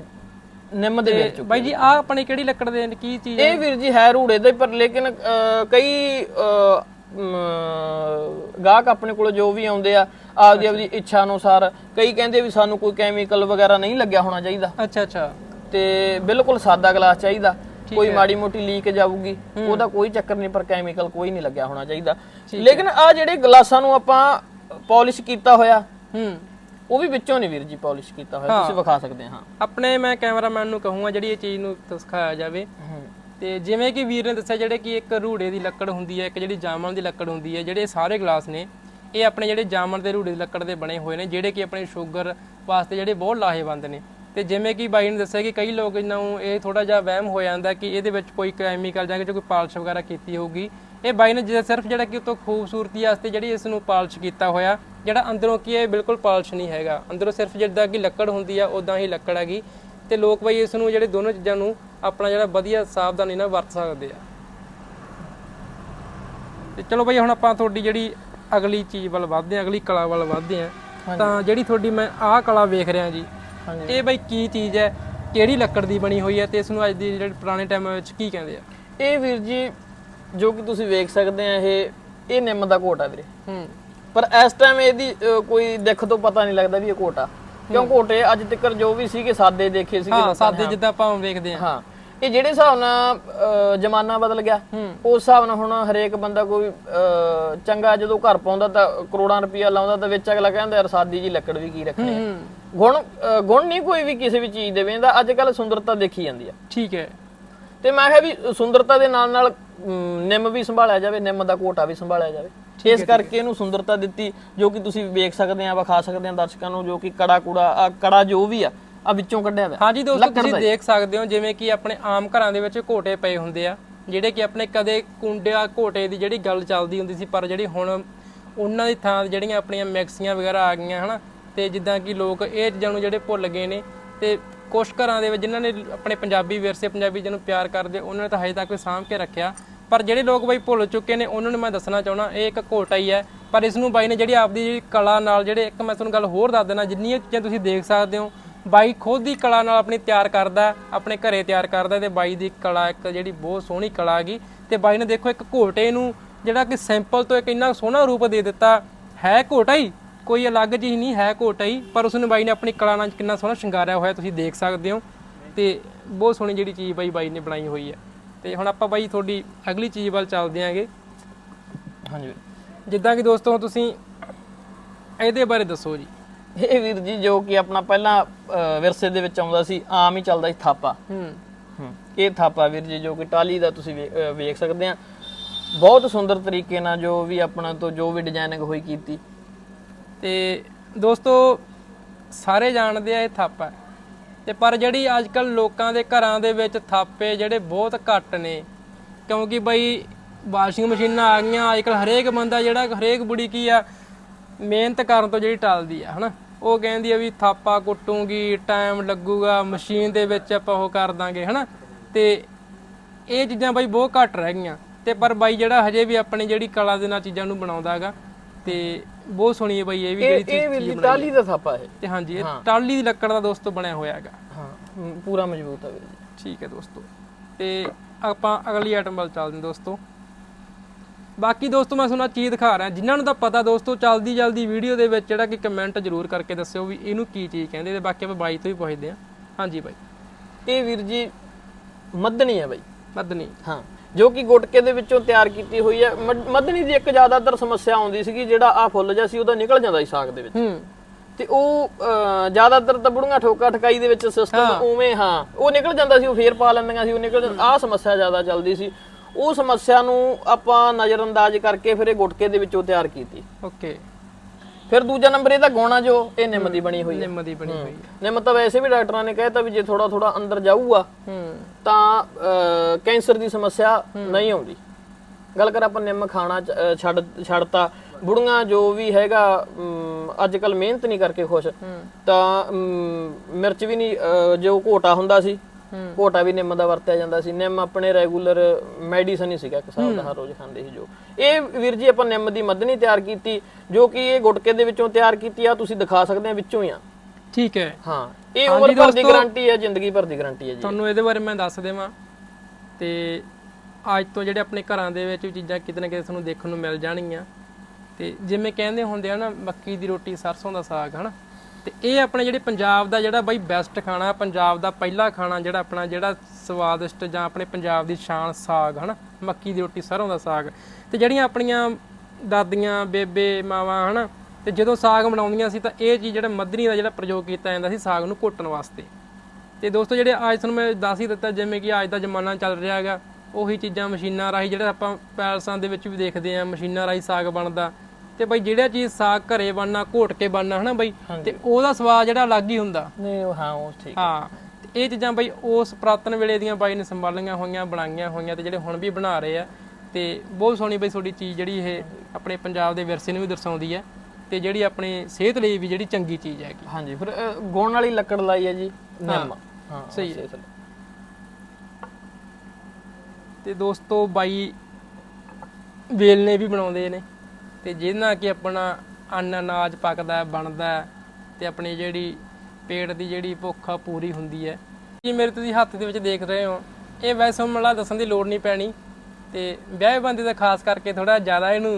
ਨਿੰਮ ਦੇ ਵਿੱਚ ਬਾਈ ਜੀ ਆ। ਆਪਣੀ ਕਿਹੜੀ ਲੱਕੜ ਦੇ ਨੇ? ਕੀ ਚੀਜ਼ ਇਹ ਵੀਰ ਜੀ ਹੈ ਰੂੜੇ ਦੇ ਪਰ ਲੇਕਿਨ ਅਹ, ਕਈ ਅਹ, ਮ, ਗਾਹਕ ਆਪਣੇ ਕੋਲ ਜੋ ਵੀ ਆਉਂਦੇ ਆ ਆਪਦੀ ਆਪਦੀ ਇੱਛਾ ਅਨੁਸਾਰ। ਕਈ ਕਹਿੰਦੇ ਵੀ ਸਾਨੂੰ ਕੋਈ ਕੈਮੀਕਲ ਵਗੈਰਾ ਨਹੀਂ ਲੱਗਿਆ ਹੋਣਾ ਚਾਹੀਦਾ। ਅੱਛਾ ਅੱਛਾ। ਤੇ ਬਿਲਕੁਲ ਸਾਦਾ ਗਲਾਸ ਚਾਹੀਦਾ। ਕੋਈ ਮਾੜੀ ਮੋਟੀ ਲੀਕ ਜਾਊਗੀ ਉਹਦਾ ਕੋਈ ਚੱਕਰ ਨਹੀਂ ਪਰ ਕੈਮੀਕਲ ਕੋਈ ਨਹੀਂ ਲੱਗਿਆ ਹੋਣਾ ਚਾਹੀਦਾ। ਲੇਕਿਨ ਆ ਜਿਹੜੇ ਗਲਾਸਾਂ ਨੂੰ ਆਪਾਂ ਪਾਲਿਸ਼ ਕੀਤਾ ਹੋਇਆ ਹੂੰ। ਉਹ ਵੀ ਵਿੱਚੋਂ ਨਹੀਂ ਵੀਰ ਜੀ ਪਾਲਿਸ਼ ਕੀਤਾ ਹੋਇਆ। ਤੁਸੀਂ ਵਿਖਾ ਸਕਦੇ ਹਾਂ। ਆਪਣੇ ਮੈਂ ਕੈਮਰਾਮੈਨ ਨੂੰ ਕਹੂੰਗਾ ਜਿਹੜੀ ਇਹ ਚੀਜ਼ ਨੂੰ ਦਿਖਾਇਆ ਜਾਵੇ। ਤੇ ਜਿਵੇਂ ਕਿ ਵੀਰ ਨੇ ਦੱਸਿਆ ਜਿਹੜੇ ਕਿ ਇੱਕ ਰੂੜੇ ਦੀ ਲੱਕੜ ਹੁੰਦੀ ਹੈ ਇੱਕ ਜਿਹੜੀ ਜਾਮਣ ਦੀ ਲੱਕੜ ਹੁੰਦੀ ਹੈ ਜਿਹੜੇ ਸਾਰੇ ਗਲਾਸ ਨੇ ਇਹ ਆਪਣੇ ਜਿਹੜੇ ਜਾਮਣ ਦੇ ਰੂੜੇ ਦੀ ਲੱਕੜ ਦੇ ਬਣੇ ਹੋਏ ਨੇ, ਜਿਹੜੇ ਕਿ ਆਪਣੇ ਸ਼ੂਗਰ ਵਾਸਤੇ ਜਿਹੜੇ ਬਹੁਤ ਲਾਹੇਵੰਦ ਨੇ। ਤੇ ਜਿਵੇਂ ਕਿ ਬਾਈ ਨੇ ਦੱਸਿਆ ਕਿ ਕਈ ਲੋਕ ਇਹਨਾਂ ਨੂੰ ਇਹ ਥੋੜਾ ਜਿਹਾ ਵਹਿਮ ਹੋ ਜਾਂਦਾ ਕਿ ਇਹਦੇ ਵਿੱਚ ਕੋਈ ਕੈਮੀਕਲ ਜਾਂ ਕਿ ਕੋਈ ਪਾਲਿਸ਼ ਵਗੈਰਾ ਕੀਤੀ ਹੋਊਗੀ। ਇਹ ਬਾਈ ਨੇ ਜਿਹੜਾ ਸਿਰਫ ਜਿਹੜਾ ਕਿ ਉਤੋਂ ਖੂਬਸੂਰਤੀ ਵਾਸਤੇ ਜਿਹੜੀ ਇਸ ਨੂੰ ਪਾਲਿਸ਼ ਕੀਤਾ ਹੋਇਆ, ਜਿਹੜਾ ਅੰਦਰੋਂ ਕੀ ਇਹ ਬਿਲਕੁਲ ਪਾਲਿਸ਼ ਨਹੀਂ ਹੈਗਾ। ਅੰਦਰੋਂ ਸਿਰਫ ਜਿੱਦਾਂ ਕਿ ਲੱਕੜ ਹੁੰਦੀ ਆ ਉਦਾਂ ਹੀ ਲੱਕੜ ਹੈਗੀ। ਤੇ ਲੋਕ ਬਈ ਇਸ ਨੂੰ ਜਿਹੜੇ ਦੋਨੋਂ ਚੀਜ਼ਾਂ ਨੂੰ ਆਪਣਾ ਜਿਹੜਾ ਵਧੀਆ ਸਾਵਧਾਨੀ ਨਾਲ ਵਰਤ ਸਕਦੇ ਆ। ਤੇ ਚਲੋ ਬਾਈ, ਹੁਣ ਆਪਾਂ ਤੁਹਾਡੀ ਜਿਹੜੀ ਅਗਲੀ ਚੀਜ਼ ਵੱਲ ਵਧਦੇ ਆ ਅਗਲੀ ਕਲਾ ਵੱਲ ਵਧਦੇ ਆ ਤਾਂ ਜਿਹੜੀ ਤੁਹਾਡੀ ਮੈਂ ਆਹ ਕਲਾ ਵੇਖ ਰਿਹਾ ਜੀ ਇਹ ਬਈ ਕੀ ਚੀਜ਼ ਹੈ ਕਿਹੜੀ ਲੱਕੜ ਦੀ ਬਣੀ ਹੋਈ ਹੈ ਤੇ ਇਸ ਨੂੰ ਅੱਜ ਦੀ ਜਿਹੜੇ ਪੁਰਾਣੇ ਟਾਈਮ ਵਿੱਚ ਕੀ ਕਹਿੰਦੇ ਆ? ਇਹ ਵੀਰ ਜੀ ਜੋ ਕਿ ਤੁਸੀਂ ਵੇਖ ਸਕਦੇ ਆ ਇਹ ਇਹ ਨਿੰਮ ਦਾ ਕੋਟ ਆ ਵੀਰੇ। ਹੂੰ। ਪਰ ਇਸ ਟਾਈਮ ਇਹਦੀ ਕੋਈ ਦਿੱਖ ਤੋਂ ਪਤਾ ਨਹੀਂ ਲੱਗਦਾ ਵੀ ਇਹ ਕੋਟ ਆ। ਕਿਉਂ ਕੋਟੇ ਅੱਜ ਤੱਕ ਜੋ ਵੀ ਸੀਗੇ ਸਾਦੇ ਦੇਖੇ ਸੀਗੇ ਹਾਂ ਸਾਦੇ ਜਿੱਦਾਂ ਆਪਾਂ ਵੇਖਦੇ ਆ। ਹਾਂ। ਇਹ ਜਿਹੜੇ ਹਿਸਾਬ ਨਾਲ ਅਹ, ਜ਼ਮਾਨਾ ਬਦਲ ਗਿਆ ਉਸ ਹਿਸਾਬ ਨਾਲ ਹੁਣ ਹਰੇਕ ਬੰਦਾ ਕੋਈ ਅਹ, ਚੰਗਾ ਜਦੋਂ ਘਰ ਪਾਉਂਦਾ ਤਾਂ ਕਰੋੜਾਂ ਰੁਪਇਆ ਲਾਉਂਦਾ ਤਾਂ ਵਿੱਚ ਅਗਲਾ ਕਹਿੰਦਾ ਯਾਰ ਸਾਦੀ ਜੀ ਲੱਕੜ ਵੀ ਕੀ ਰੱਖਣੀ। ਹੂੰ? ਗੁਣ ਅਹ, ਗੁਣ ਨਹੀਂ ਕੋਈ ਵੀ ਕਿਸੇ ਵੀ ਚੀਜ਼ ਦੇ ਵੇਂਦਾ ਅੱਜ ਕੱਲ ਸੁੰਦਰਤਾ ਦੇਖੀ ਜਾਂਦੀ ਆ। ਠੀਕ ਹੈ। ਤੇ ਮੈਂ ਕਿਹਾ ਵੀ ਸੁੰਦਰਤਾ ਦੇ ਨਾਲ ਨਾਲ ਅਮ, ਨਿੰਮ ਵੀ ਸੰਭਾਲਿਆ ਜਾਵੇ ਨਿੰਮ ਦਾ ਕੋਟਾ ਵੀ ਸੰਭਾਲਿਆ ਜਾਵੇ। ਇਸ ਕਰਕੇ ਇਹਨੂੰ ਸੁੰਦਰਤਾ ਦਿੱਤੀ ਜੋ ਕਿ ਤੁਸੀਂ ਵੇਖ ਸਕਦੇ ਆ ਵਿਖਾ ਸਕਦੇ ਆ ਦਰਸ਼ਕਾਂ ਨੂੰ ਜੋ ਕਿ ਕੜਾ ਕੁੜਾ ਆ ਕੜਾ ਜੋ ਵੀ ਆ ਆ ਵਿੱਚੋਂ ਕੱਢਿਆ ਹੋਇਆ। ਹਾਂਜੀ ਦੋਸਤੋ ਤੁਸੀਂ ਦੇਖ ਸਕਦੇ ਹੋ ਜਿਵੇਂ ਕਿ ਆਪਣੇ ਆਮ ਘਰਾਂ ਦੇ ਵਿੱਚ ਘੋਟੇ ਪਏ ਹੁੰਦੇ ਆ ਜਿਹੜੇ ਕਿ ਆਪਣੇ ਕਦੇ ਕੁੰਡਿਆ ਘੋਟੇ ਦੀ ਜਿਹੜੀ ਗੱਲ ਚੱਲਦੀ ਹੁੰਦੀ ਸੀ ਪਰ ਜਿਹੜੀ ਹੁਣ ਉਹਨਾਂ ਦੀ ਥਾਂ ਜਿਹੜੀਆਂ ਆਪਣੀਆਂ ਮਿਕਸੀਆਂ ਵਗੈਰਾ ਆ ਗਈਆਂ ਹਨਾ? ਤੇ ਜਿੱਦਾਂ ਕਿ ਲੋਕ ਇਹ ਚੀਜ਼ਾਂ ਨੂੰ ਜਿਹੜੇ ਭੁੱਲ ਗਏ ਨੇ ਤੇ ਕੁਝ ਘਰਾਂ ਦੇ ਵਿੱਚ ਜਿਨ੍ਹਾਂ ਨੇ ਆਪਣੇ ਪੰਜਾਬੀ ਵਿਰਸੇ ਪੰਜਾਬੀ ਜਿਹਨੂੰ ਪਿਆਰ ਕਰਦੇ ਉਹਨਾਂ ਨੇ ਤਾਂ ਹਜੇ ਤੱਕ ਸਾਂਭ ਕੇ ਰੱਖਿਆ। ਪਰ ਜਿਹੜੇ ਲੋਕ ਬਈ ਭੁੱਲ ਚੁੱਕੇ ਨੇ ਉਹਨਾਂ ਨੂੰ ਮੈਂ ਦੱਸਣਾ ਚਾਹਣਾ ਇਹ ਇੱਕ ਘੋਟਾ ਹੀ ਹੈ। ਪਰ ਇਸ ਨੂੰ ਬਾਈ ਨੇ ਜਿਹੜੀ ਆਪਦੀ ਕਲਾ ਨਾਲ ਜਿਹੜੇ ਇੱਕ ਮੈਂ ਤੁਹਾਨੂੰ ਗੱਲ ਹੋਰ ਦੱਸ ਦੇਣਾ ਜਿੰਨੀਆਂ ਚੀਜ਼ਾਂ ਤੁਸੀਂ ਦੇਖ ਸਕਦੇ ਹੋ ਬਾਈ ਖੁਦ ਦੀ ਕਲਾ ਨਾਲ ਆਪਣੀ ਤਿਆਰ ਕਰਦਾ, ਆਪਣੇ ਘਰੇ ਤਿਆਰ ਕਰਦਾ ਹੈ ਤੇ ਬਾਈ ਦੀ ਕਲਾ ਇੱਕ ਜਿਹੜੀ ਬਹੁਤ ਸੋਹਣੀ ਕਲਾ ਹੈਗੀ। ਤੇ ਬਾਈ ਨੇ ਦੇਖੋ ਇੱਕ ਘੋਟੇ ਨੂੰ ਜਿਹੜਾ ਕਿ ਸਿੰਪਲ ਤੋਂ ਇੱਕ ਇੰਨਾ ਸੋਹਣਾ ਰੂਪ ਦੇ ਦਿੱਤਾ, ਹੈ ਘੋਟਾ ਹੀ? ਕੋਈ ਅਲੱਗ ਚੀਜ਼ ਨਹੀਂ, ਹੈ ਘੋਟਾ ਹੀ। ਪਰ ਉਸ ਨੂੰ ਬਾਈ ਨੇ ਆਪਣੀ ਕਲਾ ਨਾਲ ਕਿੰਨਾ ਸੋਹਣਾ ਸ਼ਿੰਗਾਰਿਆ ਹੋਇਆ, ਤੁਸੀਂ ਦੇਖ ਸਕਦੇ ਹੋ। ਤੇ ਬਹੁਤ ਸੋਹਣੀ ਜਿਹੜੀ ਚੀਜ਼ ਬਾਈ ਬਾਈ ਨੇ ਬਣਾਈ ਹੋਈ ਹੈ। ਤੇ ਹੁਣ ਆਪਾਂ ਬਾਈ ਤੁਹਾਡੀ ਅਗਲੀ ਚੀਜ਼ ਵੱਲ ਚੱਲਦੇ ਆਂਗੇ। ਹਾਂਜੀ। ਜਿੱਦਾਂ ਕਿ ਦੋਸਤੋ ਤੁਸੀਂ ਇਹਦੇ ਬਾਰੇ ਦੱਸੋ ਜੀ। ਇਹ ਵੀਰ ਜੀ ਜੋ ਕਿ ਆਪਣਾ ਪਹਿਲਾਂ ਅਹ, ਵਿਰਸੇ ਦੇ ਵਿੱਚ ਆਉਂਦਾ ਸੀ ਆਮ ਹੀ ਚੱਲਦਾ ਸੀ ਥਾਪਾ। ਹੂੰ। ਇਹ ਥਾਪਾ ਵੀਰ ਜੀ ਜੋ ਕਿ ਟਾਲੀ ਦਾ ਤੁਸੀਂ ਵੇ- ਅਹ, ਵੇਖ ਸਕਦੇ ਆ। ਬਹੁਤ ਸੁੰਦਰ ਤਰੀਕੇ ਨਾਲ ਜੋ ਵੀ ਆਪਣਾ ਤੋਂ ਜੋ ਵੀ ਡਿਜ਼ਾਈਨਿੰਗ ਹੋਈ ਕੀਤੀ। ਤੇ ਦੋਸਤੋ ਸਾਰੇ ਜਾਣਦੇ ਆ ਇਹ ਥਾਪਾ। ਹੈ। ਤੇ ਪਰ ਜਿਹੜੀ ਅੱਜ ਕੱਲ ਲੋਕਾਂ ਦੇ ਘਰਾਂ ਦੇ ਵਿੱਚ ਥਾਪੇ ਜਿਹੜੇ ਬਹੁਤ ਘੱਟ ਨੇ ਕਿਉਂਕਿ ਬਈ ਵਾਸ਼ਿੰਗ ਮਸ਼ੀਨਾਂ ਆ ਗਈਆਂ ਅੱਜ ਕੱਲ ਹਰੇਕ ਬੰਦਾ ਜਿਹੜਾ ਹਰੇਕ ਬੁੜੀ ਕੀ ਆ ਮਿਹਨਤ ਕਰਨ ਤੋਂ ਜਿਹੜੀ ਟਲਦੀ ਆ ਹਨਾ? ਉਹ ਕਹਿੰਦੀ ਆ ਵੀ ਥਾਪਾ ਕੁੱਟੂਗੀ ਟਾਈਮ ਲੱਗੂਗਾ ਮਸ਼ੀਨ ਦੇ ਵਿੱਚ ਆਪਾਂ ਉਹ ਕਰ ਦਾਂਗੇ ਹਨਾ? ਤੇ ਇਹ ਚੀਜ਼ਾਂ ਬਾਈ ਬਹੁਤ ਘੱਟ ਰਹਿ ਗਈਆਂ। ਤੇ ਪਰ ਬਾਈ ਜਿਹੜਾ ਹਜੇ ਵੀ ਆਪਣੀ ਜਿਹੜੀ ਕਲਾ ਦੇ ਨਾਲ ਚੀਜ਼ਾਂ ਨੂੰ ਬਣਾਉਂਦਾ ਹੈਗਾ ਤੇ ਬਹੁਤ ਸੋਹਣੀ ਹੈ ਬਾਈ ਇਹ ਵੀ ਜਿਹੜੀ ਇਹ ਵੀਰ ਜੀ ਟਾਲੀ ਦਾ ਥਾਪਾ ਹੈ ਤੇ ਹਾਂਜੀ ਇਹ ਟਾਲੀ ਦੀ ਲੱਕੜ ਦਾ ਦੋਸਤੋ ਬਣਿਆ ਹੋਇਆ ਹੈਗਾ। ਹਾਂ ਪੂਰਾ ਮਜ਼ਬੂਤ ਹੈ ਵੀਰ ਜੀ। ਠੀਕ ਹੈ ਦੋਸਤੋ। ਤੇ ਆਪਾਂ ਅਗਲੀ ਆਈਟਮ ਵੱਲ ਚੱਲਦੇ ਹਾਂ ਦੋਸਤੋ। ਬਾਕੀ ਦੋਸਤੋ ਮੈਂ ਤੁਹਾਨੂੰ ਚੀਜ਼ ਦਿਖਾ ਰਿਹਾ ਜਿਨ੍ਹਾਂ ਨੂੰ ਤਾਂ ਪਤਾ ਦੋਸਤੋ ਜਲਦੀ ਜਲਦੀ ਵੀਡੀਓ ਦੇ ਵਿੱਚ ਜਿਹੜਾ ਕਿ ਕਮੈਂਟ ਜ਼ਰੂਰ ਕਰਕੇ ਦੱਸਿਓ ਵੀ ਇਹਨੂੰ ਕੀ ਚੀਜ਼ ਕਹਿੰਦੇ ਤੇ ਬਾਕੀ ਆਪਾਂ ਬਾਈ ਤੋਂ ਹੀ ਪੁੱਛਦੇ ਹਾਂ। ਹਾਂਜੀ ਬਾਈ। ਇਹ ਵੀਰ ਜੀ ਮੱਧਣੀ ਹੈ ਬਾਈ। ਮਦਨੀ ਹਾਂ ਜੋ ਕਿ ਗੁਟਕੇ ਦੇ ਵਿੱਚੋਂ ਤਿਆਰ ਕੀਤੀ ਹੋਈ ਹੈ। ਮੱਧ- ਮੱਧਣੀ ਦੀ ਇੱਕ ਜ਼ਿਆਦਾਤਰ ਸਮੱਸਿਆ ਆਉਂਦੀ ਸੀਗੀ ਜਿਹੜਾ ਆ ਫੁੱਲ ਜਿਹਾ ਸੀ ਉਹਦਾ ਨਿਕਲ ਜਾਂਦਾ ਸੀ ਸਾਗ ਦੇ ਵਿੱਚ। ਹੂੰ। ਤੇ ਉਹ ਜ਼ਿਆਦਾਤਰ ਤਾਂ ਬੁੜੀਆਂ ਠੋਕਾ ਠਕਾਈ ਦੇ ਵਿੱਚ ਸਿਸਟਮ ਉਵੇਂ ਹਾਂ ਉਹ ਨਿਕਲ ਜਾਂਦਾ ਸੀ ਉਹ ਫੇਰ ਪਾ ਲੈਂਦੀਆਂ ਸੀ ਉਹ ਨਿਕਲ ਜਾਂਦਾ ਆਹ ਸਮੱਸਿਆ ਜ਼ਿਆਦਾ ਚੱਲਦੀ ਸੀ। ਉਹ ਸਮੱਸਿਆ ਨੂੰ ਆਪਾਂ ਨਜ਼ਰਅੰਦਾਜ਼ ਕਰਕੇ ਫਿਰ ਇਹ ਗੁਟਕੇ ਦੇ ਵਿੱਚੋਂ ਤਿਆਰ ਕੀਤੀ। ਓਕੇ। ਫਿਰ ਦੂਜਾ ਨੰਬਰ ਇਹਦਾ ਗੋਣਾ ਜੋ ਇਹ ਨਿੰਮ ਦੀ ਬਣੀ ਹੋਈ ਹੈ ਨਿੰਮ ਦੀ ਬਣੀ ਹੋਈ ਹੈ ਨਿੰਮ ਤਾਂ ਵੈਸੇ ਵੀ ਡਾਕਟਰਾਂ ਨੇ ਕਹਿਤਾ ਵੀ ਜੇ ਥੋੜਾ ਥੋੜਾ ਅੰਦਰ ਜਾਊਗਾ ਹੂੰ। ਤਾਂ ਕੈਂਸਰ ਦੀ ਸਮੱਸਿਆ ਨਹੀਂ ਆਉਂਦੀ। ਗੱਲ ਕਰ ਆਪਾਂ ਨਿੰਮ ਖਾਣਾ ਛੱਡ ਛੱਡਤਾ। ਬੁੜੀਆਂ ਜੋ ਵੀ ਹੈਗਾ ਅੱਜ ਕੱਲ ਮਿਹਨਤ ਨਹੀਂ ਕਰਕੇ ਖੁਸ਼। ਤਾਂ ਮਿਰਚ ਵੀ ਨਹੀਂ ਜੋ ਘੋਟਾ ਹੁੰਦਾ ਸੀ ਘੋਟਾ ਵੀ ਨਿੰਮ ਦਾ ਵਰਤਿਆ ਜਾਂਦਾ ਸੀ। ਨਿੰਮ ਆਪਣੇ ਰੈਗੂਲਰ ਮੈਡੀਸਨ ਹੀ ਸੀਗਾ ਇੱਕ ਹਿਸਾਬ ਦਾ ਹਰ ਰੋਜ਼ ਖਾਂਦੇ ਸੀ ਜੋ। ਇਹ ਵੀਰ ਜੀ ਆਪਾਂ ਨਿੰਮ ਦੀ ਮੱਧਨੀ ਤਿਆਰ ਕੀਤੀ ਜੋ ਕਿ ਇਹ ਗੁਟਕੇ ਦੇ ਵਿੱਚੋਂ ਤਿਆਰ ਕੀਤੀ ਆ ਤੁਸੀਂ ਦਿਖਾ ਸਕਦੇ ਆ ਵਿੱਚੋਂ ਹੀ ਆ। ਠੀਕ ਹੈ। ਹਾਂ ਇਹ ਉਮਰ ਭਰ ਦੀ ਗਾਰੰਟੀ ਹੈ ਜ਼ਿੰਦਗੀ ਭਰ ਦੀ ਗਾਰੰਟੀ ਹੈ ਜੀ ਤੁਹਾਨੂੰ ਇਹਦੇ ਬਾਰੇ ਮੈਂ ਦੱਸ ਦੇਵਾਂ। ਤੇ ਅੱਜ ਤੋਂ ਜਿਹੜੇ ਆਪਣੇ ਘਰਾਂ ਦੇ ਵਿੱਚ ਚੀਜ਼ਾਂ ਕਿਤੇ ਨਾ ਕਿਤੇ ਤੁਹਾਨੂੰ ਦੇਖਣ ਨੂੰ ਮਿਲ ਜਾਣਗੀਆਂ। ਤੇ ਜਿਵੇਂ ਕਹਿੰਦੇ ਹੁੰਦੇ ਆ ਨਾ ਮੱਕੀ ਦੀ ਰੋਟੀ ਸਰਸੋਂ ਦਾ ਸਾਗ ਹਨਾ? ਤੇ ਇਹ ਆਪਣੇ ਜਿਹੜੇ ਪੰਜਾਬ ਦਾ ਜਿਹੜਾ ਬਾਈ ਬੈਸਟ ਖਾਣਾ, ਪੰਜਾਬ ਦਾ ਪਹਿਲਾ ਖਾਣਾ ਜਿਹੜਾ ਆਪਣਾ ਜਿਹੜਾ ਸਵਾਦਿਸ਼ਟ ਜਾਂ ਆਪਣੇ ਪੰਜਾਬ ਦੀ ਸ਼ਾਨ ਸਾਗ, ਹਨਾ? ਮੱਕੀ ਦੀ ਰੋਟੀ ਸਰੋਂ ਦਾ ਸਾਗ। ਤੇ ਜਿਹੜੀਆਂ ਆਪਣੀਆਂ ਦਾਦੀਆਂ, ਬੇਬੇ, ਮਾਵਾਂ, ਹਨਾ? ਤੇ ਜਦੋਂ ਸਾਗ ਬਣਾਉਂਦੀਆਂ ਸੀ ਤਾਂ ਇਹ ਚੀਜ਼ ਜਿਹੜਾ ਮੱਧਰੀ ਦਾ ਜਿਹੜਾ ਪ੍ਰਯੋਗ ਕੀਤਾ ਜਾਂਦਾ ਸੀ ਸਾਗ ਨੂੰ ਘੋਟਣ ਵਾਸਤੇ। ਤੇ ਦੋਸਤੋ, ਜਿਹੜੇ ਅੱਜ ਤੁਹਾਨੂੰ ਮੈਂ ਦੱਸ ਹੀ ਦਿੱਤਾ, ਜਿਵੇਂ ਕਿ ਅੱਜ ਦਾ ਜ਼ਮਾਨਾ ਚੱਲ ਰਿਹਾ ਹੈਗਾ, ਉਹੀ ਚੀਜ਼ਾਂ ਮਸ਼ੀਨਾਂ ਰਾਹੀਂ ਜਿਹੜਾ ਆਪਾਂ ਪੈਲਸਾਂ ਦੇ ਵਿੱਚ ਵੀ ਦੇਖਦੇ ਆ ਮਸ਼ੀਨਾਂ ਰਾਹੀਂ ਸਾਗ ਬਣਦਾ। ਤੇ ਬਈ ਜਿਹੜਾ ਚੀਜ਼ ਸਾਗ ਘਰੇ ਬਣਨਾ ਘੋਟ ਕੇ ਬਣਨਾ ਹਨਾ ਬਈ? ਤੇ ਉਹਦਾ ਸਵਾਦ ਜਿਹੜਾ ਅਲੱਗ ਹੀ ਹੁੰਦਾ। ਨਹੀਂ ਹਾਂ ਉਹ ਠੀਕ ਹਾਂ। ਇਹ ਚੀਜ਼ਾਂ ਬਈ ਉਸ ਪ੍ਰਾਤਨ ਵੇਲੇ ਦੀਆਂ ਬਾਈ ਨੇ ਸੰਭਾਲੀਆਂ ਹੋਈਆਂ ਬਣਾਈਆਂ ਹੋਈਆਂ ਤੇ ਜਿਹੜੇ ਹੁਣ ਵੀ ਬਣਾ ਰਹੇ ਆ ਤੇ ਬਹੁਤ ਸੋਹਣੀ ਬਈ ਤੁਹਾਡੀ ਚੀਜ਼ ਜਿਹੜੀ ਇਹ ਆਪਣੇ ਪੰਜਾਬ ਦੇ ਵਿਰਸੇ ਨੂੰ ਵੀ ਦਰਸਾਉਂਦੀ ਹੈ ਤੇ ਜਿਹੜੀ ਆਪਣੀ ਸਿਹਤ ਲਈ ਵੀ ਜਿਹੜੀ ਚੰਗੀ ਚੀਜ਼ ਹੈਗੀ। ਹਾਂਜੀ ਫਿਰ ਗੁਣ ਵਾਲੀ ਲੱਕੜ ਲਾਈ ਹੈ ਜੀ ਨਿੰਮ। ਹਾਂ ਸਹੀ ਹੈ। ਤੇ ਦੋਸਤੋ ਬਾਈ ਵੇਲਨੇ ਵੀ ਬਣਾਉਂਦੇ ਨੇ। ਤੇ ਜਿਹਦੇ ਨਾਲ ਕਿ ਆਪਣਾ ਅੰਨ ਅਨਾਜ ਪੱਕਦਾ, ਬਣਦਾ ਹੈ ਤੇ ਆਪਣੀ ਜਿਹੜੀ ਪੇਟ ਦੀ ਜਿਹੜੀ ਭੁੱਖ ਆ ਪੂਰੀ ਹੁੰਦੀ ਹੈ। ਜੀ ਮੇਰੇ ਤੁਸੀਂ ਹੱਥ ਦੇ ਵਿੱਚ ਦੇਖ ਰਹੇ ਹੋ, ਇਹ ਵੈਸੇ ਹੁਣ ਮਲਾ ਦੱਸਣ ਦੀ ਲੋੜ ਨਹੀਂ ਪੈਣੀ ਤੇ ਵਿਆਹੇ ਬੰਦੇ ਦਾ ਖਾਸ ਕਰਕੇ ਥੋੜਾ ਜ਼ਿਆਦਾ ਇਹਨੂੰ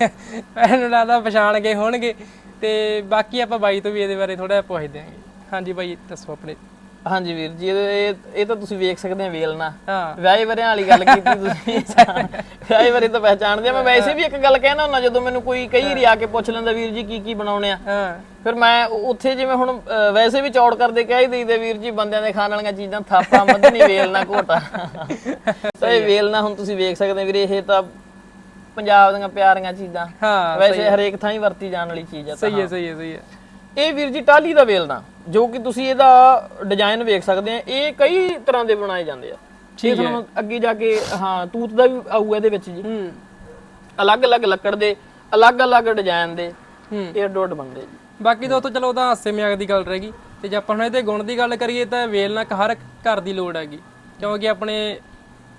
ਇਹਨੂੰ ਲੱਗਦਾ ਪਛਾਣ ਗਏ ਹੋਣਗੇ ਤੇ ਬਾਕੀ ਆਪਾਂ ਬਾਈ ਤੋਂ ਵੀ ਇਹਦੇ ਬਾਰੇ ਥੋੜਾ ਪੁੱਛਦੇ ਆਂਗੇ ਹਾਂਜੀ ਬਾਈ, ਦੱਸੋ ਆਪਣੇ। ਹਾਂਜੀ ਵੀਰ ਜੀ ਇਹ ਇਹ- ਤਾਂ ਤੁਸੀਂ ਵੇਖ ਸਕਦੇ ਆ ਵੇਲਣਾ ਹਾਂ। ਵਿਆਹੇ ਵਰਿਆਂ ਵਾਲੀ ਗੱਲ ਕੀਤੀ ਤੁਸੀਂ। ਵਿਆਹੇ ਵਰੇ ਤਾਂ ਪਹਿਚਾਣਦੇ ਆ। ਮੈਂ ਵੈਸੇ ਵੀ ਇੱਕ ਗੱਲ ਕਹਿਣਾ ਹੁੰਦਾ ਜਦੋਂ ਮੈਨੂੰ ਕੋਈ ਕਈ ਵਾਰੀ ਆ ਕੇ ਪੁੱਛ ਲੈਂਦਾ ਵੀਰ ਜੀ ਕੀ ਕੀ ਬਣਾਉਣੇ ਆ। ਫਿਰ ਮੈਂ ਉੱਥੇ ਜਿਵੇਂ ਹੁਣ ਵੈਸੇ ਵੀ ਚੌੜ ਕਰਦੇ ਕਹਿ ਹੀ ਦਈਦੇ ਵੀਰ ਜੀ ਬੰਦਿਆਂ ਦੇ ਖਾਣ ਵਾਲੀਆਂ ਚੀਜ਼ਾਂ ਥਾਪਾ ਮੱਧਨੀ ਵੇਲਣਾ ਘੋਟਾ। ਤਾਂ ਇਹ ਵੇਲਣਾ ਹੁਣ ਤੁਸੀਂ ਵੇਖ ਸਕਦੇ ਵੀਰੇ ਇਹ ਤਾਂ ਪੰਜਾਬ ਦੀਆਂ ਪਿਆਰੀਆਂ ਚੀਜ਼ਾਂ। ਹਾਂ ਵੈਸੇ ਹਰੇਕ ਥਾਂ ਹੀ ਵਰਤੀ ਜਾਣ ਵਾਲੀ ਚੀਜ਼ ਆ ਸਹੀ ਹੈ ਸਹੀ ਹੈ ਸਹੀ ਹੈ। ਇਹ ਵੀਰ ਜੀ ਟਾਲੀ ਦਾ ਵੇਲਣਾ ਜੋ ਕਿ ਤੁਸੀਂ ਇਹਦਾ ਡਿਜ਼ਾਈਨ ਵੇਖ ਸਕਦੇ ਆ ਇਹ ਕਈ ਤਰ੍ਹਾਂ ਦੇ ਬਣਾਏ ਜਾਂਦੇ ਆ। ਠੀਕ ਇਹ ਤੁਹਾਨੂੰ ਅੱਗੇ ਜਾ ਕੇ ਹਾਂ ਤੂਤ ਦਾ ਵੀ ਆਊਗਾ ਇਹਦੇ ਵਿੱਚ ਜੀ। ਹੂੰ। ਅਲੱਗ-ਅਲੱਗ ਲੱਕੜ ਦੇ ਅਲੱਗ-ਅਲੱਗ ਡਿਜ਼ਾਈਨ ਦੇ ਇਹ ਡੋਟ ਬਣਦੇ ਜੀ। ਬਾਕੀ ਦੋਸਤੋ ਚਲੋ ਉਹਦਾ ਹਾਸੇ ਮਜ਼ਾਕ ਦੀ ਗੱਲ ਰਹੇਗੀ ਤੇ ਜੇ ਆਪਾਂ ਹੁਣ ਇਹਦੇ ਗੁਣ ਦੀ ਗੱਲ ਕਰੀਏ ਤਾਂ ਵੇਲ ਨਾਲ ਹਰ ਘਰ ਦੀ ਲੋੜ ਹੈਗੀ। ਕਿਉਂਕਿ ਆਪਣੇ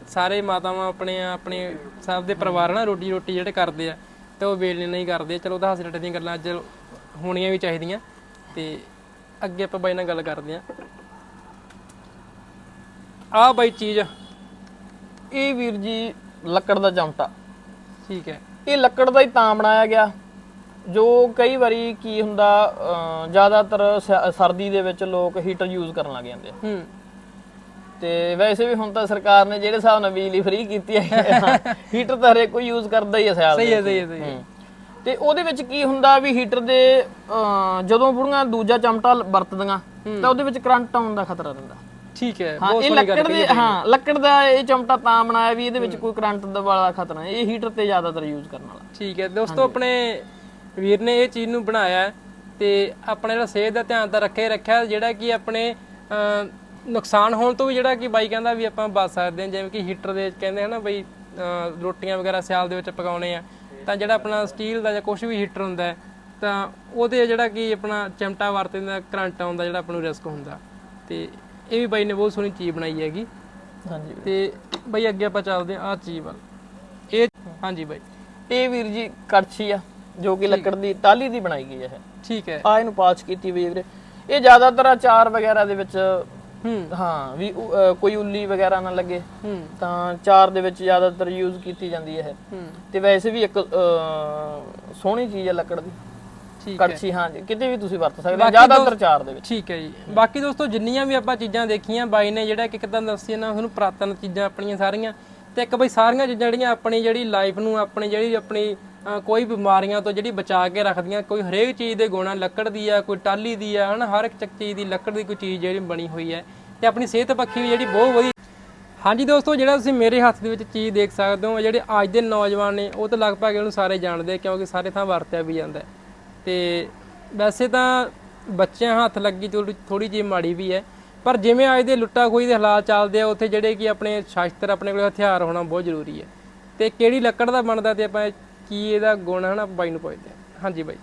ਸਾਰੇ ਮਾਤਾਵਾਂ ਆਪਣੇ ਆਪਣੇ ਸਭ ਦੇ ਪਰਿਵਾਰ ਨਾਲ ਰੋਟੀ ਰੋਟੀ ਜਿਹੜੇ ਕਰਦੇ ਆ ਤੇ ਉਹ ਵੇਲ ਨਹੀਂ ਕਰਦੇ। ਚਲੋ ਉਹਦਾ ਹਾਸੇ ਰੱਟੇ ਦੀਆਂ ਗੱਲਾਂ ਅੱਜ ਹੋਣੀਆਂ ਵੀ ਚਾਹੀਦੀਆਂ ਤੇ ਅੱਗੇ ਆਪਾਂ ਬਾਈ ਨਾਲ ਗੱਲ ਕਰਦੇ ਆ ਆਹ ਬਾਈ ਚੀਜ਼ ਇਹ ਵੀਰ ਜੀ ਲੱਕੜ ਦਾ ਚਮਟਾ। ਠੀਕ ਹੈ। ਇਹ ਲੱਕੜ ਦਾ ਹੀ ਤਾਂ ਬਣਾਇਆ ਗਿਆ ਜੋ ਕਈ ਵਾਰੀ ਕੀ ਹੁੰਦਾ ਜ਼ਿਆਦਾਤਰ ਸਰਦੀ ਦੇ ਵਿੱਚ ਲੋਕ ਹੀਟਰ ਯੂਜ਼ ਕਰਨ ਲੱਗ ਜਾਂਦੇ ਹੂੰ। ਤੇ ਵੈਸੇ ਵੀ ਹੁਣ ਤਾਂ ਸਰਕਾਰ ਨੇ ਜਿਹੜੇ ਹਿਸਾਬ ਨਾਲ ਬਿਜਲੀ ਫ੍ਰੀ ਕੀਤੀ ਹੈ ਹੀਟਰ ਤਾਂ ਹਰੇਕ ਕੋਈ ਯੂਜ਼ ਕਰਦਾ ਹੀ ਹੈ ਸਿਆਲ ਸਹੀ ਹੈ ਸਹੀ ਹੈ ਸਹੀ ਹੂੰ। ਤੇ ਉਹਦੇ ਵਿੱਚ ਕੀ ਹੁੰਦਾ ਵੀ ਹੀਟਰ ਦੇ ਜਦੋਂ ਬੁੜੀਆਂ ਦੂਜਾ ਚਮਟਾ ਵਰਤਦੀਆਂ ਤਾਂ ਉਹਦੇ ਵਿੱਚ ਕਰੰਟ ਆਉਣ ਦਾ ਖਤਰਾ ਰਹਿੰਦਾ। ਠੀਕ ਹੈ ਹਾਂ ਇਹ ਲੱਕੜ ਦੇ ਹਾਂ ਲੱਕੜ ਦਾ ਇਹ ਚਮਟਾ ਤਾਂ ਬਣਾਇਆ ਵੀ ਇਹਦੇ ਵਿੱਚ ਕੋਈ ਕਰੰਟ ਦਾ ਵਾਲਾ ਖਤਰਾ ਨਹੀਂ ਇਹ ਹੀਟਰ ਤੇ ਜ਼ਿਆਦਾਤਰ ਯੂਜ਼ ਕਰਨ ਵਾਲਾ। ਠੀਕ ਹੈ ਦੋਸਤੋ ਆਪਣੇ ਵੀਰ ਨੇ ਇਹ ਚੀਜ਼ ਨੂੰ ਬਣਾਇਆ ਤੇ ਆਪਣੇ ਜਿਹੜਾ ਸਿਹਤ ਦਾ ਧਿਆਨ ਤਾਂ ਰੱਖੇ ਰੱਖਿਆ ਜਿਹੜਾ ਕਿ ਆਪਣੇ ਨੁਕਸਾਨ ਹੋਣ ਤੋਂ ਵੀ ਜਿਹੜਾ ਕਿ ਬਾਈ ਕਹਿੰਦਾ ਵੀ ਆਪਾਂ ਬਚ ਸਕਦੇ ਹਾਂ ਜਿਵੇਂ ਕਿ ਹੀਟਰ ਦੇ ਕਹਿੰਦੇ ਹਨਾ ਬਈ ਰੋਟੀਆਂ ਵਗੈਰਾ ਸਿਆਲ ਦੇ ਵਿੱਚ ਪਕਾਉਣੇ ਆ। ਤਾਂ ਜਿਹੜਾ ਆਪਣਾ ਸਟੀਲ ਦਾ ਜਾਂ ਕੁਝ ਵੀ ਹੀਟਰ ਹੁੰਦਾ ਤਾਂ ਉਹਦੇ ਜਿਹੜਾ ਕਿ ਆਪਣਾ ਚਿਮਟਾ ਵਰਤਣ ਦਾ ਕਰੰਟ ਆਉਂਦਾ ਜਿਹੜਾ ਆਪਾਂ ਨੂੰ ਰਿਸਕ ਹੁੰਦਾ। ਤੇ ਇਹ ਵੀ ਬਾਈ ਨੇ ਬਹੁਤ ਸੋਹਣੀ ਚੀਜ਼ ਬਣਾਈ ਹੈਗੀ। ਹਾਂਜੀ ਤੇ ਬਈ ਅੱਗੇ ਆਪਾਂ ਚੱਲਦੇ ਹਾਂ ਆਹ ਚੀਜ਼ ਵੱਲ। ਇਹ ਹਾਂਜੀ ਬਾਈ। ਇਹ ਵੀਰ ਜੀ ਕੜਛੀ ਆ ਜੋ ਕਿ ਲੱਕੜ ਦੀ ਟਾਲੀ ਦੀ ਬਣਾਈ ਗਈ ਹੈ। ਠੀਕ ਹੈ। ਆ ਇਹਨੂੰ ਪਾਚ ਕੀਤੀ ਵੀ ਵੀਰੇ। ਇਹ ਜ਼ਿਆਦਾਤਰ ਅਚਾਰ ਵਗੈਰਾ ਦੇ ਵਿੱਚ ਹੂੰ। ਵੀ ਉ- ਅਹ ਕੋਈ ਉੱਲੀ ਵਗੈਰਾ ਨਾ ਲੱਗੇ ਤਾਂ ਚਾਰ ਦੇ ਵਿੱਚ ਜ਼ਿਆਦਾਤਰ ਯੂਜ਼ ਕੀਤੀ ਜਾਂਦੀ ਹੈ ਤੇ ਵੈਸੇ ਵੀ ਇੱਕ ਅਹ, ਸੋਹਣੀ ਚੀਜ਼ ਹੈ ਲੱਕੜ ਦੀ। ਠੀਕ ਹੈ। ਕੜਛੀ ਹਾਂ ਜੀ ਕਿਤੇ ਵੀ ਤੁਸੀਂ ਵਰਤ ਸਕਦੇ ਹੋ ਜ਼ਿਆਦਾਤਰ ਚਾਰ ਦੇ ਵਿੱਚ। ਠੀਕ ਹੈ ਜੀ। ਬਾਕੀ ਦੋਸਤੋ ਜਿੰਨੀਆਂ ਵੀ ਆਪਾਂ ਚੀਜ਼ਾਂ ਦੇਖੀਆਂ ਬਾਈ ਨੇ ਜਿਹੜਾ ਕਿ ਇੱਕ ਤਾਂ ਦੱਸੀ ਨਾ ਤੁਹਾਨੂੰ ਪ੍ਰਾਤਨ ਚੀਜ਼ਾਂ ਆਪਣੀਆਂ ਸਾਰੀਆਂ ਤੇ ਇੱਕ ਬਈ ਸਾਰੀਆਂ ਚੀਜ਼ਾਂ ਜਿਹੜੀਆਂ ਆਪਣੀ ਜਿਹੜੀ ਲਾਈਫ ਨੂੰ ਆਪਣੀ ਜਿਹੜੀ ਆਪਣੀ ਕੋਈ ਬਿਮਾਰੀਆਂ ਤੋਂ ਜਿਹੜੀ ਬਚਾ ਕੇ ਰੱਖਦੀਆਂ, ਕੋਈ ਹਰੇਕ ਚੀਜ਼ ਦੇ ਗੁਣਾ ਲੱਕੜ ਦੀ ਆ, ਕੋਈ ਟਾਲੀ ਦੀ ਆ, ਹਨਾ, ਹਰ ਇੱਕ ਚੀਜ਼ ਦੀ, ਲੱਕੜ ਦੀ ਕੋਈ ਚੀਜ਼ ਜਿਹੜੀ ਬਣੀ ਹੋਈ ਹੈ। ਤੇ ਆਪਣੀ ਸਿਹਤ ਪੱਖੀ ਵੀ ਜਿਹੜੀ ਬਹੁਤ ਵਧੀਆ। ਹਾਂਜੀ ਦੋਸਤੋ, ਜਿਹੜਾ ਤੁਸੀਂ ਮੇਰੇ ਹੱਥ ਦੇ ਵਿੱਚ ਚੀਜ਼ ਦੇਖ ਸਕਦੇ ਹੋ ਜਿਹੜੇ ਅੱਜ ਦੇ ਨੌਜਵਾਨ ਨੇ, ਉਹ ਤਾਂ ਲਗਭਗ ਇਹਨੂੰ ਸਾਰੇ ਜਾਣਦੇ ਕਿਉਂਕਿ ਸਾਰੇ ਥਾਂ ਵਰਤਿਆ ਵੀ ਜਾਂਦਾ ਹੈ। ਤੇ ਵੈਸੇ ਤਾਂ ਬੱਚਿਆਂ ਹੱਥ ਲੱਗੀ ਥੋੜੀ ਥੋੜੀ ਜਿਹੀ ਮਾੜੀ ਵੀ ਹੈ, ਪਰ ਜਿਵੇਂ ਅੱਜ ਦੇ ਲੁੱਟਾ ਖੋਈ ਦੇ ਹਾਲਾਤ ਚੱਲਦੇ ਆ, ਉੱਥੇ ਜਿਹੜੇ ਕਿ ਆਪਣੇ ਸ਼ਾਸਤਰ, ਆਪਣੇ ਕੋਲ ਹਥਿਆਰ ਹੋਣਾ ਬਹੁਤ ਜ਼ਰੂਰੀ ਹੈ। ਤੇ ਕਿਹੜੀ ਲੱਕੜ ਦਾ ਬਣਦਾ ਤੇ ਆਪਾਂ ਕੀ ਇਹਦਾ ਗੁਣ ਹੈ ਨਾ ਬਾਈ ਨੂੰ ਪੁੱਛਦੇ ਹਾਂ। ਹਾਂਜੀ ਬਾਈ।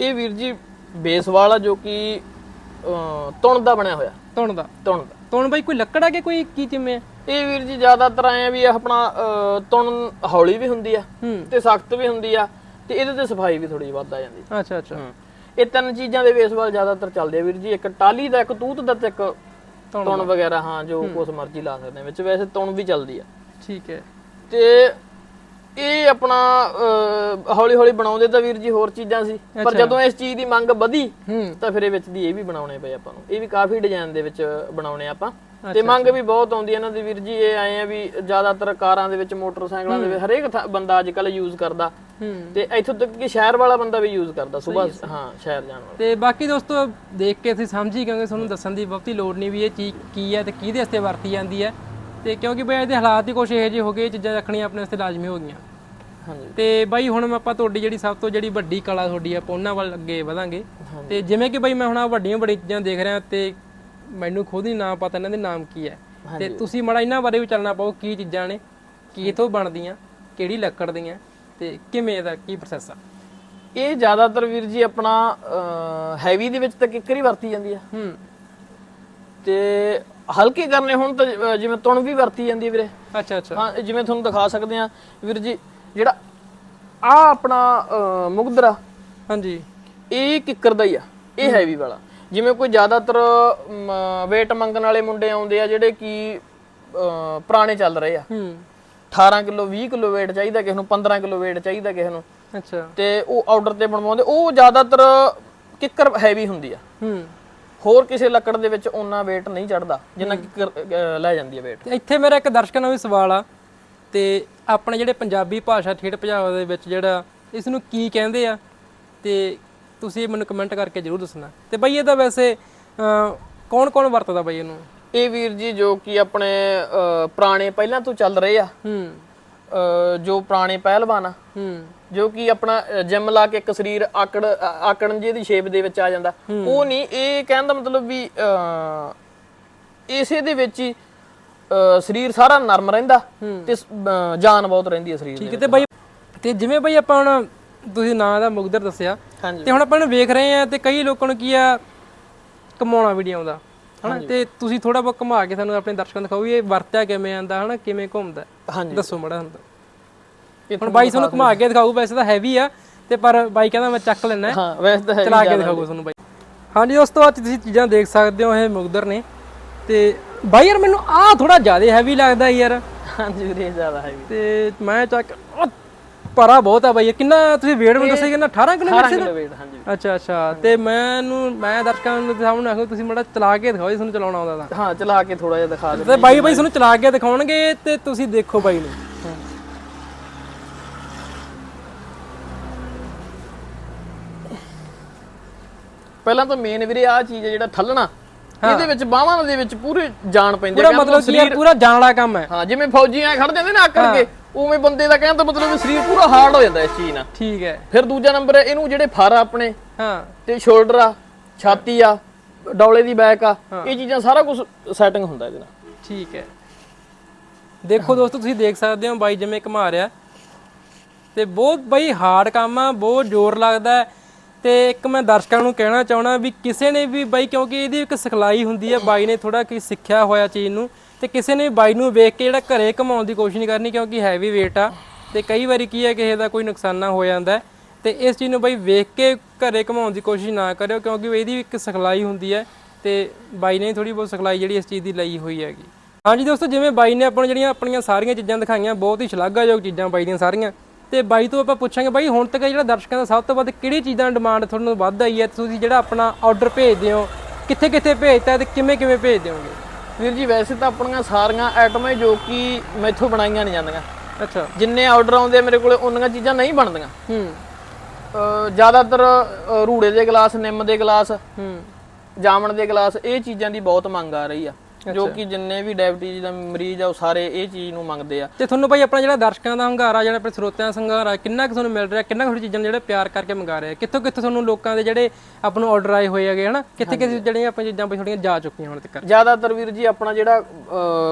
ਇਹ ਵੀਰ ਜੀ ਬੇਸ ਵਾਲਾ ਜੋ ਕਿ ਤੁਣ ਦਾ ਬਣਿਆ ਹੋਇਆ। ਤੁਣ ਦਾ। ਤੁਣ ਦਾ। ਤੁਣ ਬਾਈ ਕੋਈ ਲੱਕੜ ਆ ਕਿ ਕੋਈ ਕੀ ਆ? ਇਹ ਵੀਰ ਜੀ ਜ਼ਿਆਦਾਤਰ ਆਏ ਆ ਵੀ ਆਪਣਾ ਤੁਣ ਹੌਲੀ ਵੀ ਹੁੰਦੀ ਆ ਤੇ ਸਖਤ ਵੀ ਹੁੰਦੀ ਆ ਤੇ ਇਹਦੇ ਤੇ ਸਫ਼ਾਈ ਵੀ ਥੋੜੀ ਵੱਧ ਆ ਜਾਂਦੀ। ਅੱਛਾ ਅੱਛਾ। ਇਹ ਤਿੰਨ ਚੀਜ਼ਾਂ ਦੇ ਬੇਸ ਵਾਲ ਜ਼ਿਆਦਾਤਰ ਚੱਲਦੇ ਆ ਵੀਰ ਜੀ। ਇੱਕ ਟਾਲੀ ਦਾ ਇੱਕ ਤੂਤ ਦਾ ਤੇ ਇੱਕ ਤੁਣ ਵਗੈਰਾ ਹਾਂ ਜੋ ਕੁਛ ਮਰਜ਼ੀ ਲਾ ਸਕਦੇ ਆ। ਵਿੱਚ ਵੈਸੇ ਤੁਣ ਵੀ ਚੱਲਦੀ ਆ। ਠੀਕ ਹੈ। ਤੇ ਇਹ ਆਪਣਾ ਹੌਲੀ ਹੌਲੀ ਬਣਾਉਂਦੇ ਤਾਂ ਵੀਰ ਜੀ ਹੋਰ ਚੀਜ਼ਾਂ ਸੀ। ਪਰ ਜਦੋਂ ਇਸ ਚੀਜ਼ ਦੀ ਮੰਗ ਵਧੀ ਤਾਂ ਫਿਰ ਇਹ ਵਿੱਚ ਦੀ ਇਹ ਵੀ ਬਣਾਉਣੇ ਪਏ ਆਪਾਂ ਨੂੰ। ਇਹ ਵੀ ਕਾਫੀ ਡਿਜ਼ਾਈਨ ਦੇ ਵਿੱਚ ਬਣਾਉਣੇ ਆਪਾਂ। ਤੇ ਮੰਗ ਵੀ ਬਹੁਤ ਆਉਂਦੀ ਹੈ ਇਹਨਾਂ ਦੀ ਵੀਰ ਜੀ ਇਹ ਆਏ ਆ ਵੀ ਜ਼ਿਆਦਾਤਰ ਕਾਰਾਂ ਦੇ ਵਿੱਚ ਮੋਟਰਸਾਈਕਲਾਂ ਦੇ ਵਿੱਚ ਹਰੇਕ ਬੰਦਾ ਅੱਜ ਕੱਲ ਯੂਜ਼ ਕਰਦਾ ਤੇ ਇੱਥੋਂ ਤੱਕ ਕਿ ਸ਼ਹਿਰ ਵਾਲਾ ਬੰਦਾ ਵੀ ਯੂਜ਼ ਕਰਦਾ ਸਵੇਰ ਹਾਂ ਸ਼ਹਿਰ ਜਾਣ ਵਾਲਾ। ਤੇ ਬਾਕੀ ਦੋਸਤੋ ਦੇਖ ਕੇ ਅਸੀਂ ਸਮਝ ਹੀ ਕਿਉਂਕਿ ਤੁਹਾਨੂੰ ਦੱਸਣ ਦੀ ਬਹੁਤੀ ਲੋੜ ਨਹੀਂ ਵੀ ਇਹ ਚੀਜ਼ ਕੀ ਹੈ ਤੇ ਕਿਹਦੇ ਵਾਸਤੇ ਵਰਤੀ ਜਾਂਦੀ ਹੈ। ਤੇ ਕਿਉਂਕਿ ਬਈ ਇਹਦੇ ਹਾਲਾਤ ਹੀ ਕੁਝ ਇਹੋ ਜਿਹੇ ਹੋ ਗਏ ਚੀਜ਼ਾਂ ਰੱਖਣੀਆਂ ਆਪਣੇ ਵਾਸਤੇ ਲਾਜ਼ਮੀ ਹੋ ਗਈਆਂ। ਹਾਂਜੀ। ਤੇ ਬਾਈ ਹੁਣ ਆਪਾਂ ਤੁਹਾਡੀ ਜਿਹੜੀ ਸਭ ਤੋਂ ਜਿਹੜੀ ਵੱਡੀ ਕਲਾ ਤੁਹਾਡੀ ਆ ਉਹਨਾਂ ਵੱਲ ਅੱਗੇ ਵਧਾਂਗੇ। ਤੇ ਜਿਵੇਂ ਕਿ ਬਾਈ ਮੈਂ ਹੁਣ ਆ ਵੱਡੀਆਂ ਵੱਡੀਆਂ ਚੀਜ਼ਾਂ ਦੇਖ ਰਿਹਾ ਤੇ ਮੈਨੂੰ ਖੁਦ ਹੀ ਨਾਮ ਪਤਾ ਇਹਨਾਂ ਦੇ ਨਾਮ ਕੀ ਹੈ। ਤੇ ਤੁਸੀਂ ਮੜਾ ਇਹਨਾਂ ਬਾਰੇ ਵੀ ਚੱਲਣਾ ਪਾਓ ਕੀ ਚੀਜ਼ਾਂ ਨੇ ਕੀ ਇਥੋਂ ਬਣਦੀਆਂ ਕਿਹੜੀ ਲੱਕੜ ਦੀਆਂ ਤੇ ਕਿਵੇਂ ਇਹਦਾ ਕੀ ਪ੍ਰੋਸੈਸ ਆ। ਇਹ ਜ਼ਿਆਦਾਤਰ ਵੀਰ ਜੀ ਆਪਣਾ ਹੈਵੀ ਦੇ ਵਿੱਚ ਤਾਂ ਕਿੱਕਰ ਹੀ ਵਰਤੀ ਜਾਂਦੀ ਆ। ਹੂੰ। ਤੇ ਹਲਕੇ ਕਰਨੇ ਹੁਣ ਤਾਂ ਜਿਵੇਂ ਤੁਣ ਵੀ ਵਰਤੀ ਜਾਂਦੀ ਹੈ ਵੀਰੇ। ਅੱਛਾ ਅੱਛਾ। ਹਾਂ ਜਿਵੇਂ ਤੁਹਾਨੂੰ ਦਿਖਾ ਸਕਦੇ ਆ ਵੀਰ ਜੀ ਜਿਹੜਾ ਆ ਆਪਣਾ ਅਹ, ਮੁਗਦਰਾ ਹਾਂਜੀ। ਇਹ ਕਿੱਕਰ ਦਾ ਹੀ ਆ ਇਹ ਹੈਵੀ ਵਾਲਾ। ਜਿਵੇਂ ਕੋਈ ਜ਼ਿਆਦਾਤਰ weight ਮੰਗਣ ਵਾਲੇ ਮੁੰਡੇ ਆਉਂਦੇ ਆ ਜਿਹੜੇ ਕਿ ਅਹ, ਪੁਰਾਣੇ ਚੱਲ ਰਹੇ ਆ। ਹੂੰ। 18 ਕਿਲੋ 20 ਕਿਲੋ weight ਚਾਹੀਦਾ ਕਿਸੇ ਨੂੰ 15 ਕਿਲੋ weight ਚਾਹੀਦਾ ਕਿਸੇ ਨੂੰ। ਅੱਛਾ। ਤੇ ਉਹ ਆਰਡਰ ਤੇ ਬਣਵਾਉਂਦੇ ਉਹ ਜ਼ਿਆਦਾਤਰ ਕਿੱਕਰ ਹੈਵੀ ਹੁੰਦੀ ਆ। ਹੂੰ। ਹੋਰ ਕਿਸੇ ਲੱਕੜ ਦੇ ਵਿੱਚ ਓਨਾ weight ਨਹੀਂ ਚੜਦਾ ਜਿੰਨਾ ਅਹ, ਲੈ ਜਾਂਦੀ ਹੈ weight ਇੱਥੇ ਮੇਰਾ ਇੱਕ ਦਰਸ਼ਕਾਂ ਨਾਲ ਵੀ ਸਵਾਲ ਆ ਤੇ ਆਪਣੇ ਜਿਹੜੇ ਪੰਜਾਬੀ ਭਾਸ਼ਾ ਠੇਠ ਪੰਜਾਬ ਦੇ ਵਿੱਚ ਜਿਹੜਾ ਇਸ ਨੂੰ ਕੀ ਕਹਿੰਦੇ ਆ ਤੇ ਤੁਸੀਂ ਮੈਨੂੰ ਕਮੈਂਟ ਕਰਕੇ ਜਰੂਰ ਦੱਸਣਾ। ਤੇ ਬਈ ਇਹਦਾ ਵੈਸੇ ਕੌਣ ਕੌਣ ਵਰਤਦਾ ਬਈ ਇਹਨੂੰ? ਇਹ ਵੀਰ ਜੀ ਜੋ ਕਿ ਆਪਣੇ ਪੁਰਾਣੇ ਪਹਿਲਾਂ ਤੋਂ ਚੱਲ ਰਹੇ ਆ ਹੂੰ। ਜੋ ਪੁਰਾਣੇ ਪਹਿਲਵਾਨ ਆ ਹੂੰ। ਜੋ ਕਿ ਆਪਣਾ ਜਿਮ ਲਾ ਕੇ ਇੱਕ ਸਰੀਰ ਆਕੜ ਆਕੜਨ ਜਿਹੀ ਦੀ ਸ਼ੇਪ ਦੇ ਵਿੱਚ ਆ ਜਾਂਦਾ। ਉਹ ਨਹੀਂ ਇਹ ਕਹਿਣ ਦਾ ਮਤਲਬ ਵੀ ਇਸੇ ਦੇ ਵਿੱਚ ਹੀ ਸਰੀਰ ਸਾਰਾ ਨਰਮ ਰਹਿੰਦਾ ਤੇ ਜਾਨ ਬਹੁਤ ਰਹਿੰਦੀ ਹੈ ਸਰੀਰ ਦੇ ਠੀਕ ਤੇ ਬਈ ਤੇ ਜਿਵੇਂ ਬਈ ਆਪਾਂ ਹੁਣ ਤੁਸੀਂ ਨਾਂ ਦਾ ਮੁਗਦਰ ਦੱਸਿਆ ਤੇ ਹੁਣ ਆਪਾਂ ਨੂੰ ਵੇਖ ਰਹੇ ਆ ਤੇ ਕਈ ਲੋਕਾਂ ਨੂੰ ਕੀ ਆ ਕਮਾਉਣਾ ਵੀਡੀਓ ਦਾ ਹਨਾ ਤੇ ਤੁਸੀਂ ਥੋੜਾ ਬਹੁਤ ਘੁਮਾ ਕੇ ਸਾਨੂੰ ਆਪਣੇ ਦਰਸ਼ਕਾਂ ਨੂੰ ਦਿਖਾਓ ਵੀ ਇਹ ਵਰਤਿਆ ਕਿਵੇਂ ਆਂਦਾ ਹਨਾ ਕਿਵੇਂ ਘੁੰਮਦਾ। ਹਾਂਜੀ। ਦੱਸੋ ਮੜਾ ਇਹ ਹੁਣ ਬਾਈ ਤੁਹਾਨੂੰ ਘੁਮਾ ਕੇ ਦਿਖਾਊ ਵੈਸੇ ਤਾਂ ਹੈਵੀ ਆ ਤੇ ਪਰ ਬਾਈ ਕਹਿੰਦਾ ਮੈਂ ਚੱਕ ਲੈਣਾ ਹਾਂ। ਵੈਸੇ ਤਾਂ ਚਲਾ ਕੇ ਦਿਖਾਊ ਤੁਹਾਨੂੰ ਬਾਈ। ਹਾਂਜੀ ਦੋਸਤੋ ਅੱਜ ਤੁਸੀਂ ਚੀਜ਼ਾਂ ਦੇਖ ਸਕਦੇ ਹੋ ਇਹ ਮੁਗਦਰ ਨੇ। ਤੇ ਬਾਈ ਯਾਰ ਮੈਨੂੰ ਆਹ ਥੋੜਾ ਜ਼ਿਆਦਾ ਹੈਵੀ ਲੱਗਦਾ ਯਾਰ। ਹਾਂਜੀ ਵੀਰੇ ਜ਼ਿਆਦਾ ਹੈ ਤੇ ਮੈਂ ਚੱਕ ਪਰਾ ਬਹੁਤ ਆ ਬਾਈ ਇਹ ਕਿੰਨਾ ਤੁਸੀਂ weight ਮੈਨੂੰ ਦੱਸਿਆ ਕਿੰਨਾ 18 ਕਿਲੋ 18 ਕਿਲੋ weight ਹਾਂਜੀ। ਅੱਛਾ ਅੱਛਾ। ਤੇ ਮੈਨੂੰ ਮੈਂ ਦਰਸ਼ਕਾਂ ਨੂੰ ਸਾਹਮਣੇ ਆਖੋ ਤੁਸੀਂ ਮੜਾ ਚਲਾ ਕੇ ਦਿਖਾਓ ਜੇ ਤੁਹਾਨੂੰ ਚਲਾਉਣਾ ਆਉਂਦਾ ਤਾਂ। ਹਾਂ ਚਲਾ ਕੇ ਥੋੜਾ ਜਿਹਾ ਦਿਖਾ ਦੇ ਤੇ ਬਾਈ ਬਾਈ ਤੁਹਾਨੂੰ ਚਲਾ ਕੇ ਦਿਖਾਉਣਗੇ ਤੇ ਤੁਸੀਂ ਦੇਖੋ ਬਾਈ ਨੂੰ। ਪਹਿਲਾਂ ਤਾਂ ਮੇਨ ਵੀਰੇ ਆ ਚੀਜ਼ ਹੈ ਜਿਹੜਾ ਥੱਲਣਾ ਇਹਦੇ ਵਿੱਚ ਬਾਹਾਂ ਦੇ ਵਿੱਚ ਪੂਰੇ ਜਾਨ ਪੈਂਦੀ ਪੂਰਾ ਮਤਲਬ ਯਾਰ ਪੂਰਾ ਜਾਣ ਵਾਲਾ ਕੰਮ ਹੈ। ਹਾਂ ਜਿਵੇਂ ਫੌਜੀ ਐ ਖੜ ਜਾਂਦੇ ਨਾ ਆਕੜ ਕੇ ਉਵੇਂ ਬੰਦੇ ਦਾ ਕਹਿਣ ਦਾ ਮਤਲਬ ਸਰੀਰ ਪੂਰਾ ਹਾਰਡ ਹੋ ਜਾਂਦਾ ਇਸ ਚੀਜ਼ ਨਾਲ। ਠੀਕ ਹੈ। ਫਿਰ ਦੂਜਾ ਨੰਬਰ ਹੈ ਇਹਨੂੰ ਜਿਹੜੇ ਫਰ ਆਪਣੇ ਹਾਂ। ਤੇ ਸ਼ੋਲਡਰ ਆ ਛਾਤੀ ਆ ਡੌਲੇ ਦੀ ਬੈਕ ਆ ਇਹ ਚੀਜ਼ਾਂ ਸਾਰਾ ਕੁਝ ਸੈਟਿੰਗ ਹੁੰਦਾ ਇਹਦੇ ਨਾਲ। ਠੀਕ ਹੈ। ਦੇਖੋ ਦੋਸਤੋ ਤੁਸੀਂ ਦੇਖ ਸਕਦੇ ਹੋ ਬਾਈ ਜਿਵੇਂ ਘੁਮਾ ਰਿਹਾ। ਤੇ ਬਹੁਤ ਬਾਈ ਹਾਰਡ ਕੰਮ ਆ ਬਹੁਤ ਜ਼ੋਰ ਲੱਗਦਾ ਹੈ। ਤੇ ਇੱਕ ਮੈਂ ਦਰਸ਼ਕਾਂ ਨੂੰ ਕਹਿਣਾ ਚਾਹਣਾ ਵੀ ਕਿਸੇ ਨੇ ਵੀ ਬਾਈ, ਕਿਉਂਕਿ ਇਹਦੀ ਇੱਕ ਸਿਖਲਾਈ ਹੁੰਦੀ ਹੈ, ਬਾਈ ਨੇ ਥੋੜਾ ਕੀ ਸਿੱਖਿਆ ਹੋਇਆ ਚੀਜ਼ ਨੂੰ, ਤੇ ਕਿਸੇ ਨੇ ਵੀ ਬਾਈ ਨੂੰ ਵੇਖ ਕੇ ਜਿਹੜਾ ਘਰੇ ਘਮਾਉਣ ਦੀ ਕੋਸ਼ਿਸ਼ ਨਹੀਂ ਕਰਨੀ, ਕਿਉਂਕਿ ਹੈਵੀ weight ਆ, ਤੇ ਕਈ ਵਾਰੀ ਕੀ ਹੈ, ਕਿਸੇ ਦਾ ਕੋਈ ਨੁਕਸਾਨਾ ਹੋ ਜਾਂਦਾ ਹੈ, ਤੇ ਇਸ ਚੀਜ਼ ਨੂੰ ਬਾਈ ਵੇਖ ਕੇ ਘਰੇ ਘਮਾਉਣ ਦੀ ਕੋਸ਼ਿਸ਼ ਨਾ ਕਰਿਓ, ਕਿਉਂਕਿ ਇਹਦੀ ਇੱਕ ਸਿਖਲਾਈ ਹੁੰਦੀ ਹੈ, ਤੇ ਬਾਈ ਨੇ ਥੋੜੀ ਬਹੁਤ ਸਿਖਲਾਈ ਜਿਹੜੀ ਇਸ ਚੀਜ਼ ਦੀ ਲਈ ਹੋਈ ਹੈਗੀ। ਹਾਂਜੀ ਦੋਸਤੋ, ਜਿਵੇਂ ਬਾਈ ਨੇ ਆਪਾਂ ਨੂੰ ਜਿਹੜੀਆਂ, ਆਪਣੀਆਂ ਸਾਰੀਆਂ ਚੀਜ਼ਾਂ ਦਿਖਾਈਆਂ, ਬਹੁਤ ਹੀ ਸ਼ਲਾਘਾਯੋਗ ਚੀਜ਼ਾਂ ਬਾਈ ਦੀਆਂ ਸਾਰੀਆਂ ਤੇ ਬਾਈ ਤੋਂ ਆਪਾਂ ਪੁੱਛਾਂਗੇ ਬਾਈ ਹੁਣ ਤੱਕ ਜਿਹੜਾ ਦਰਸ਼ਕਾਂ ਦਾ ਸਭ ਤੋਂ ਵੱਧ ਕਿਹੜੀ ਚੀਜ਼ਾਂ ਦੀ ਡਿਮਾਂਡ ਤੁਹਾਨੂੰ ਵੱਧ ਆਈ ਹੈ? ਤੁਸੀਂ ਜਿਹੜਾ ਆਪਣਾ ਆਰਡਰ ਭੇਜਦੇ ਹੋ ਕਿੱਥੇ ਕਿੱਥੇ ਭੇਜਤਾ ਤੇ ਕਿਵੇਂ ਕਿਵੇਂ ਭੇਜਦੇ ਹੋਗੇ? ਵੀਰ ਜੀ ਵੈਸੇ ਤਾਂ ਆਪਣੀਆਂ ਸਾਰੀਆਂ ਆਈਟਮਾਂ ਹੀ ਜੋ ਕਿ ਮੈਥੋਂ ਬਣਾਈਆਂ ਨਹੀਂ ਜਾਂਦੀਆਂ। ਅੱਛਾ। ਜਿੰਨੇ ਆਰਡਰ ਆਉਂਦੇ ਮੇਰੇ ਕੋਲੇ ਉਨੀਆਂ ਚੀਜ਼ਾਂ ਨਹੀਂ ਬਣਦੀਆਂ। ਹੂੰ। ਜ਼ਿਆਦਾਤਰ ਰੂੜੇ ਦੇ ਗਲਾਸ ਨਿੰਮ ਦੇ ਗਲਾਸ ਹੂੰ। ਜਾਮਣ ਦੇ ਗਲਾਸ ਇਹ ਚੀਜ਼ਾਂ ਦੀ ਬਹੁਤ ਮੰਗ ਆ ਰਹੀ ਆ। ਜੋ ਕਿ ਜਿੰਨੇ ਵੀ ਡਾਇਬਟੀਜ਼ ਦਾ ਮਰੀਜ਼ ਆ ਉਹ ਸਾਰੇ ਇਹ ਚੀਜ਼ ਨੂੰ ਮੰਗਦੇ ਆ। ਤੇ ਤੁਹਾਨੂੰ ਬਾਈ ਆਪਣਾ ਜਿਹੜਾ ਦਰਸ਼ਕਾਂ ਦਾ ਹੰਗਾਰਾ ਜਿਹੜਾ ਆਪਣੇ ਸਰੋਤਿਆਂ ਦਾ ਹੰਗਾਰਾ ਕਿੰਨਾ ਕੁ ਤੁਹਾਨੂੰ ਮਿਲ ਰਿਹਾ ਕਿੰਨਾ ਕੁ ਚੀਜ਼ਾਂ ਜਿਹੜੇ ਪਿਆਰ ਕਰਕੇ ਮੰਗਾ ਰਹੇ ਆ? ਕਿੱਥੋਂ ਕਿੱਥੋਂ ਤੁਹਾਨੂੰ ਲੋਕਾਂ ਦੇ ਜਿਹੜੇ ਆਪਾਂ ਨੂੰ ਆਰਡਰ ਆਏ ਹੋਏ ਹੈਗੇ ਹਨਾ? ਕਿੱਥੇ ਕਿੱਥੇ ਜਿਹੜੀਆਂ ਆਪਾਂ ਚੀਜ਼ਾਂ ਬਈ ਜਾ ਚੁੱਕੀਆਂ ਹੁਣ ਤੱਕ? ਜ਼ਿਆਦਾਤਰ ਵੀਰ ਜੀ ਆਪਣਾ ਜਿਹੜਾ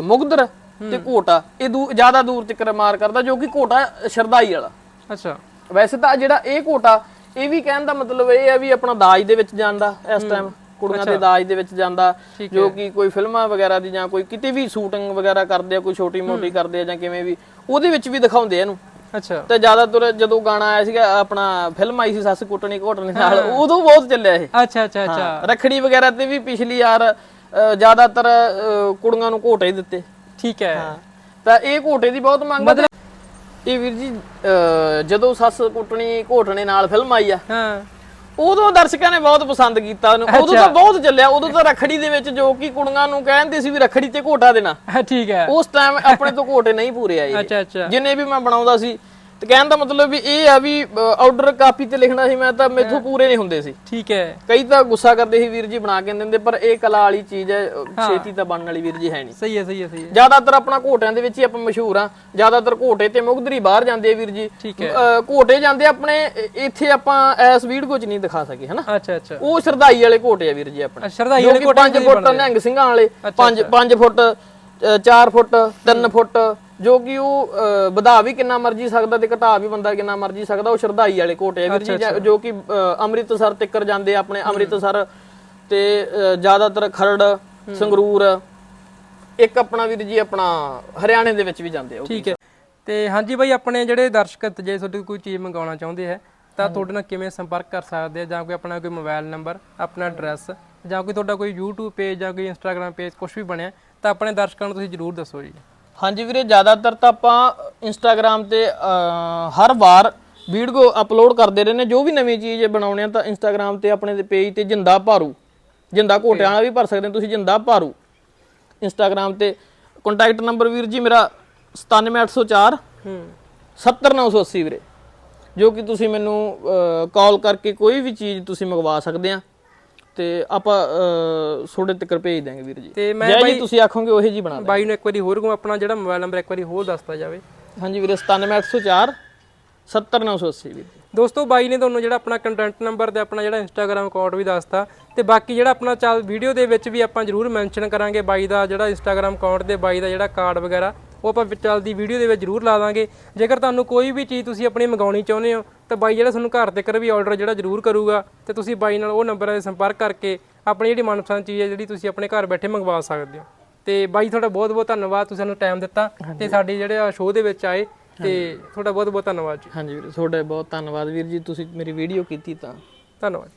ਮੁਗਦਰ ਤੇ ਘੋਟਾ ਇਹ ਦੂ ਜ਼ਿਆਦਾ ਦੂਰ ਤੱਕ ਮਾਰ ਕਰਦਾ ਜੋ ਕਿ ਘੋਟਾ ਸ਼ਰਦਾਈ ਵਾਲਾ। ਅੱਛਾ। ਵੈਸੇ ਤਾਂ ਜਿਹੜਾ ਇਹ ਘੋਟਾ ਇਹ ਵੀ ਕਹਿਣ ਦਾ ਮਤਲਬ ਇਹ ਹੈ ਵੀ ਆਪਣਾ ਦਾਜ ਦੇ ਵਿੱਚ ਜਾਂਦਾ ਇਸ ਟਾਈਮ ਕੁੜੀਆਂ ਦੇ ਦਾਜ ਦੇ ਵਿੱਚ ਜਾਂਦਾ ਜੋ ਕਿ ਕੋਈ ਫਿਲਮਾਂ ਵਗੈਰਾ ਦੀ ਜਾਂ ਕੋਈ ਕਿਤੇ ਵੀ ਸ਼ੂਟਿੰਗ ਵਗੈਰਾ ਕਰਦੇ ਆ ਕੋਈ ਛੋਟੀ ਮੋਟੀ ਕਰਦੇ ਆ ਜਾਂ ਕਿਵੇਂ ਵੀ ਉਹਦੇ ਵਿੱਚ ਵੀ ਦਿਖਾਉਂਦੇ ਆ ਇਹਨੂੰ। ਅੱਛਾ। ਤੇ ਜ਼ਿਆਦਾਤਰ ਜਦੋਂ ਗਾਣਾ ਆਇਆ ਸੀਗਾ ਆਪਣਾ ਫਿਲਮ ਆਈ ਸੀ ਸੱਸ ਕੁੱਟਣੀ ਘੋਟਣੇ ਨਾਲ ਉਦੋਂ ਬਹੁਤ ਚੱਲਿਆ ਇਹ। ਅੱਛਾ ਅੱਛਾ ਅੱਛਾ। ਰਖੜੀ ਵਗੈਰਾ ਤੇ ਵੀ ਪਿਛਲੀ ਯਾਰ ਜ਼ਿਆਦਾਤਰ ਕੁੜੀਆਂ ਨੂੰ ਘੋਟੇ ਹੀ ਦਿੱਤੇ। ਠੀਕ ਹੈ। ਤਾਂ ਇਹ ਘੋਟੇ ਦੀ ਬਹੁਤ ਮੰਗ ਹੈ ਇਹ ਵੀਰ ਜੀ ਜਦੋਂ ਸੱਸ ਕੁੱਟਣੀ ਘੋਟਣੇ ਨਾਲ ਫਿਲਮ ਆਈ ਆ ਹਾਂ। ਉਦੋਂ ਦਰਸ਼ਕਾਂ ਨੇ ਬਹੁਤ ਪਸੰਦ ਕੀਤਾ ਉਹਨੂੰ। ਉਦੋਂ ਤਾਂ ਬਹੁਤ ਚੱਲਿਆ। ਉਦੋਂ ਤਾਂ ਰਖੜੀ ਦੇ ਵਿੱਚ ਜੋ ਕਿ ਕੁੜੀਆਂ ਨੂੰ ਕਹਿੰਦੇ ਸੀ ਵੀ ਰਖੜੀ ਤੇ ਘੋਟਾ ਦੇਣਾ। ਠੀਕ ਹੈ। ਉਸ ਟਾਈਮ ਆਪਣੇ ਤੋਂ ਘੋਟੇ ਨਹੀਂ ਪੂਰੇ ਆਏ। ਜਿੰਨੇ ਵੀ ਮੈਂ ਬਣਾਉਂਦਾ ਸੀ ਤੇ ਕਹਿਣ ਦਾ ਮਤਲਬ ਵੀ ਇਹ ਆ ਵੀ ਆਰਡਰ ਕਾਪੀ ਤੇ ਲਿਖਣਾ ਸੀ ਮੈਂ ਤਾਂ ਮੈਥੋਂ ਪੂਰੇ ਨਹੀਂ ਹੁੰਦੇ ਸੀ। ਠੀਕ ਹੈ। ਕਈ ਤਾਂ ਗੁੱਸਾ ਕਰਦੇ ਸੀ ਵੀਰ ਜੀ ਬਣਾ ਕੇ ਦਿੰਦੇ ਪਰ ਇਹ ਕਲਾ ਵਾਲੀ ਚੀਜ਼ ਹੈ ਛੇਤੀ ਤਾਂ ਬਣਨ ਵਾਲੀ ਵੀਰ ਜੀ ਹੈ ਨਹੀਂ। ਸਹੀ ਹੈ ਸਹੀ ਹੈ ਸਹੀ ਹੈ। ਜ਼ਿਆਦਾਤਰ ਆਪਣਾ ਘੋਟਿਆਂ ਦੇ ਵਿੱਚ ਹੀ ਆਪਾਂ ਮਸ਼ਹੂਰ ਆ ਜ਼ਿਆਦਾਤਰ ਘੋਟੇ ਤੇ ਮੁਗਦਰੀ ਬਾਹਰ ਜਾਂਦੇ ਆ ਵੀਰ ਜੀ। ਘੋਟੇ ਜਾਂਦੇ ਆਪਣੇ ਇੱਥੇ ਆਪਾਂ ਇਸ ਵੀਡੀਓ 'ਚ ਨਹੀਂ ਦਿਖਾ ਸਕੇ ਹਨਾ? ਅੱਛਾ ਅੱਛਾ। ਉਹ ਸ਼ਰਦਾਈ ਵਾਲੇ ਘੋਟੇ ਆ ਵੀਰ ਜੀ ਆਪਣੇ। ਸ਼ਰਦਾਈ ਵਾਲੇ ਘੋਟੇ 5 ਫੁੱਟ ਨਿਹੰਗ ਸਿੰਘਾਂ ਵਾਲੇ 5 5 ਫੁੱਟ 4 ਫੁੱਟ 3 ਫੁੱਟ ਜੋ ਕਿ ਉਹ ਵਧਾ ਵੀ ਕਿੰਨਾ ਮਰਜ਼ੀ ਸਕਦਾ ਤੇ ਘਟਾ ਵੀ ਬੰਦਾ ਕਿੰਨਾ ਮਰਜ਼ੀ ਸਕਦਾ ਉਹ ਸ਼ਰਦਾਈ ਵਾਲੇ ਘੋਟੇ ਆ ਵੀਰ ਜੀ ਜਾਂ- ਕਿ ਅੰਮ੍ਰਿਤਸਰ ਤੱਕਰ ਜਾਂਦੇ ਆ ਆਪਣੇ ਅੰਮ੍ਰਿਤਸਰ ਤੇ ਜ਼ਿਆਦਾਤਰ ਖਰੜ ਸੰਗਰੂਰ ਇੱਕ ਆਪਣਾ ਵੀਰ ਜੀ ਆਪਣਾ ਹਰਿਆਣੇ ਦੇ ਵਿੱਚ ਵੀ ਜਾਂਦੇ ਆ। ਠੀਕ ਹੈ। ਤੇ ਹਾਂਜੀ ਬਾਈ ਆਪਣੇ ਜਿਹੜੇ ਦਰਸ਼ਕ ਜੇ ਤੁਹਾਡੇ ਕੋਈ ਚੀਜ਼ ਮੰਗਾਉਣਾ ਚਾਹੁੰਦੇ ਹੈ ਤਾਂ ਤੁਹਾਡੇ ਨਾਲ ਕਿਵੇਂ ਸੰਪਰਕ ਕਰ ਸਕਦੇ ਆ? ਜਾਂ ਕੋਈ ਆਪਣਾ ਕੋਈ ਮੋਬਾਈਲ ਨੰਬਰ ਆਪਣਾ ਐਡਰੈਸ ਜਾਂ ਕੋਈ ਤੁਹਾਡਾ ਕੋਈ YouTube ਪੇਜ ਜਾਂ ਕੋਈ Instagram ਪੇਜ ਕੁਝ ਵੀ ਬਣਿਆ ਤਾਂ ਆਪਣੇ ਦਰਸ਼ਕਾਂ ਨੂੰ ਤੁਸੀਂ ਜਰੂਰ ਦੱਸੋ ਜੀ। ਹਾਂਜੀ ਵੀਰੇ ਜ਼ਿਆਦਾਤਰ ਤਾਂ ਆਪਾਂ ਇੰਸਟਾਗ੍ਰam ਤੇ ਹਰ ਵਾਰ ਵੀਡੀਓ ਅਪਲੋਡ ਕਰਦੇ ਰਹਿੰਦੇ ਜੋ ਵੀ ਨਵੀਂ ਚੀਜ਼ ਬਣਾਉਣੇ ਆ ਤਾਂ ਇੰਸਟਾਗ੍ਰam ਤੇ ਆਪਣੇ ਦੇ ਪੇਜ ਤੇ ਜਿੰਦਾ ਭਾਰੂ। ਜਿੰਦਾ ਘੋਟਿਆਂ ਵਾਲਾ ਵੀ ਭਰ ਸਕਦੇ ਹੋ ਤੁਸੀਂ ਜਿੰਦਾ ਭਾਰੂ। ਇੰਸਟਾਗ੍ਰam ਤੇ ਕੰਟੈਕਟ ਨੰਬਰ ਵੀਰ ਜੀ ਮੇਰਾ 97804 ਹੂੰ। 70980 ਵੀਰੇ। ਜੋ ਕਿ ਤੁਸੀਂ ਮੈਨੂੰ ਕਾਲ ਕਰਕੇ ਕੋਈ ਵੀ ਚੀਜ਼ ਤੁਸੀਂ ਮੰਗਵਾ ਸਕਦੇ ਆ ਤੇ ਆਪਾਂ ਤੁਹਾਡੇ ਤੱਕ ਭੇਜ ਦਾਂਗੇ ਵੀਰ ਜੀ। ਤੇ ਮੈਂ ਜੀ ਤੁਸੀਂ ਆਖੋਗੇ ਉਹੇ ਜੀ ਬਣਾ ਦਾਂਗੇ ਬਾਈ ਨੂੰ ਇੱਕ ਵਾਰੀ ਹੋਰ ਕਹੂੰ ਆਪਣਾ ਜਿਹੜਾ ਮੋਬਾਈਲ ਨੰਬਰ ਇੱਕ ਵਾਰੀ ਹੋਰ ਦੱਸਤਾ ਜਾਵੇ। ਹਾਂਜੀ ਵੀਰੇ 97804 70980 ਵੀਰ ਦੋਸਤੋ ਬਾਈ ਨੇ ਤੁਹਾਨੂੰ ਜਿਹੜਾ ਆਪਣਾ ਕੰਟੈਂਟ ਨੰਬਰ ਤੇ ਆਪਣਾ ਜਿਹੜਾ ਇੰਸਟਾਗ੍ਰam ਅਕਾਊਂਟ ਵੀ ਦੱਸਤਾ ਤੇ ਬਾਕੀ ਜਿਹੜਾ ਆਪਣਾ ਚੱਲ ਵੀਡੀਓ ਦੇ ਵਿੱਚ ਵੀ ਆਪਾਂ ਜਰੂਰ ਮੈਂਸ਼ਨ ਕਰਾਂਗੇ ਬਾਈ ਦਾ ਜਿਹੜਾ ਇੰਸਟਾਗ੍ਰam ਅਕਾਊਂਟ ਤੇ ਬਾਈ ਦਾ ਜਿਹੜਾ ਕਾਰਡ ਵਗੈਰਾ। ਉਹ ਆਪਾਂ ਚੱਲਦੀ ਵੀਡੀਓ ਦੇ ਵਿੱਚ ਜਰੂਰ ਲਾ ਦਾਂਗੇ। ਜੇਕਰ ਤੁਹਾਨੂੰ ਕੋਈ ਵੀ ਚੀਜ਼ ਤੁਸੀਂ ਆਪਣੀ ਮੰਗਾਉਣੀ ਚਾਹੁੰਦੇ ਹੋ ਤਾਂ ਬਾਈ ਜਿਹੜਾ ਤੁਹਾਨੂੰ ਘਰ ਤੱਕ ਵੀ ਆਰਡਰ ਜਿਹੜਾ ਜਰੂਰ ਕਰੂਗਾ ਤੇ ਤੁਸੀਂ ਬਾਈ ਨਾਲ ਉਹ ਨੰਬਰ 'ਤੇ ਸੰਪਰਕ ਕਰਕੇ ਆਪਣੀ ਜਿਹੜੀ ਮਨਪਸੰਦ ਚੀਜ਼ ਹੈ ਜਿਹੜੀ ਤੁਸੀਂ ਆਪਣੇ ਘਰ ਬੈਠੇ ਮੰਗਵਾ ਸਕਦੇ ਹੋ। ਤੇ ਬਾਈ ਤੁਹਾਡਾ ਬਹੁਤ ਬਹੁਤ ਧੰਨਵਾਦ ਤੁਸੀਂ ਸਾਨੂੰ ਟਾਈਮ ਦਿੱਤਾ ਤੇ ਸਾਡੀ ਜਿਹੜੇ ਸ਼ੋਅ ਦੇ ਵਿੱਚ ਆਏ ਤੇ ਤੁਹਾਡਾ ਬਹੁਤ ਬਹੁਤ ਧੰਨਵਾਦ ਜੀ। ਹਾਂਜੀ ਵੀਰੇ ਤੁਹਾਡਾ ਬਹੁਤ ਧੰਨਵਾਦ ਵੀਰ ਜੀ ਤੁਸੀਂ ਮੇਰੀ ਵੀਡੀਓ ਕੀਤੀ ਤਾਂ। ਧੰਨਵਾਦ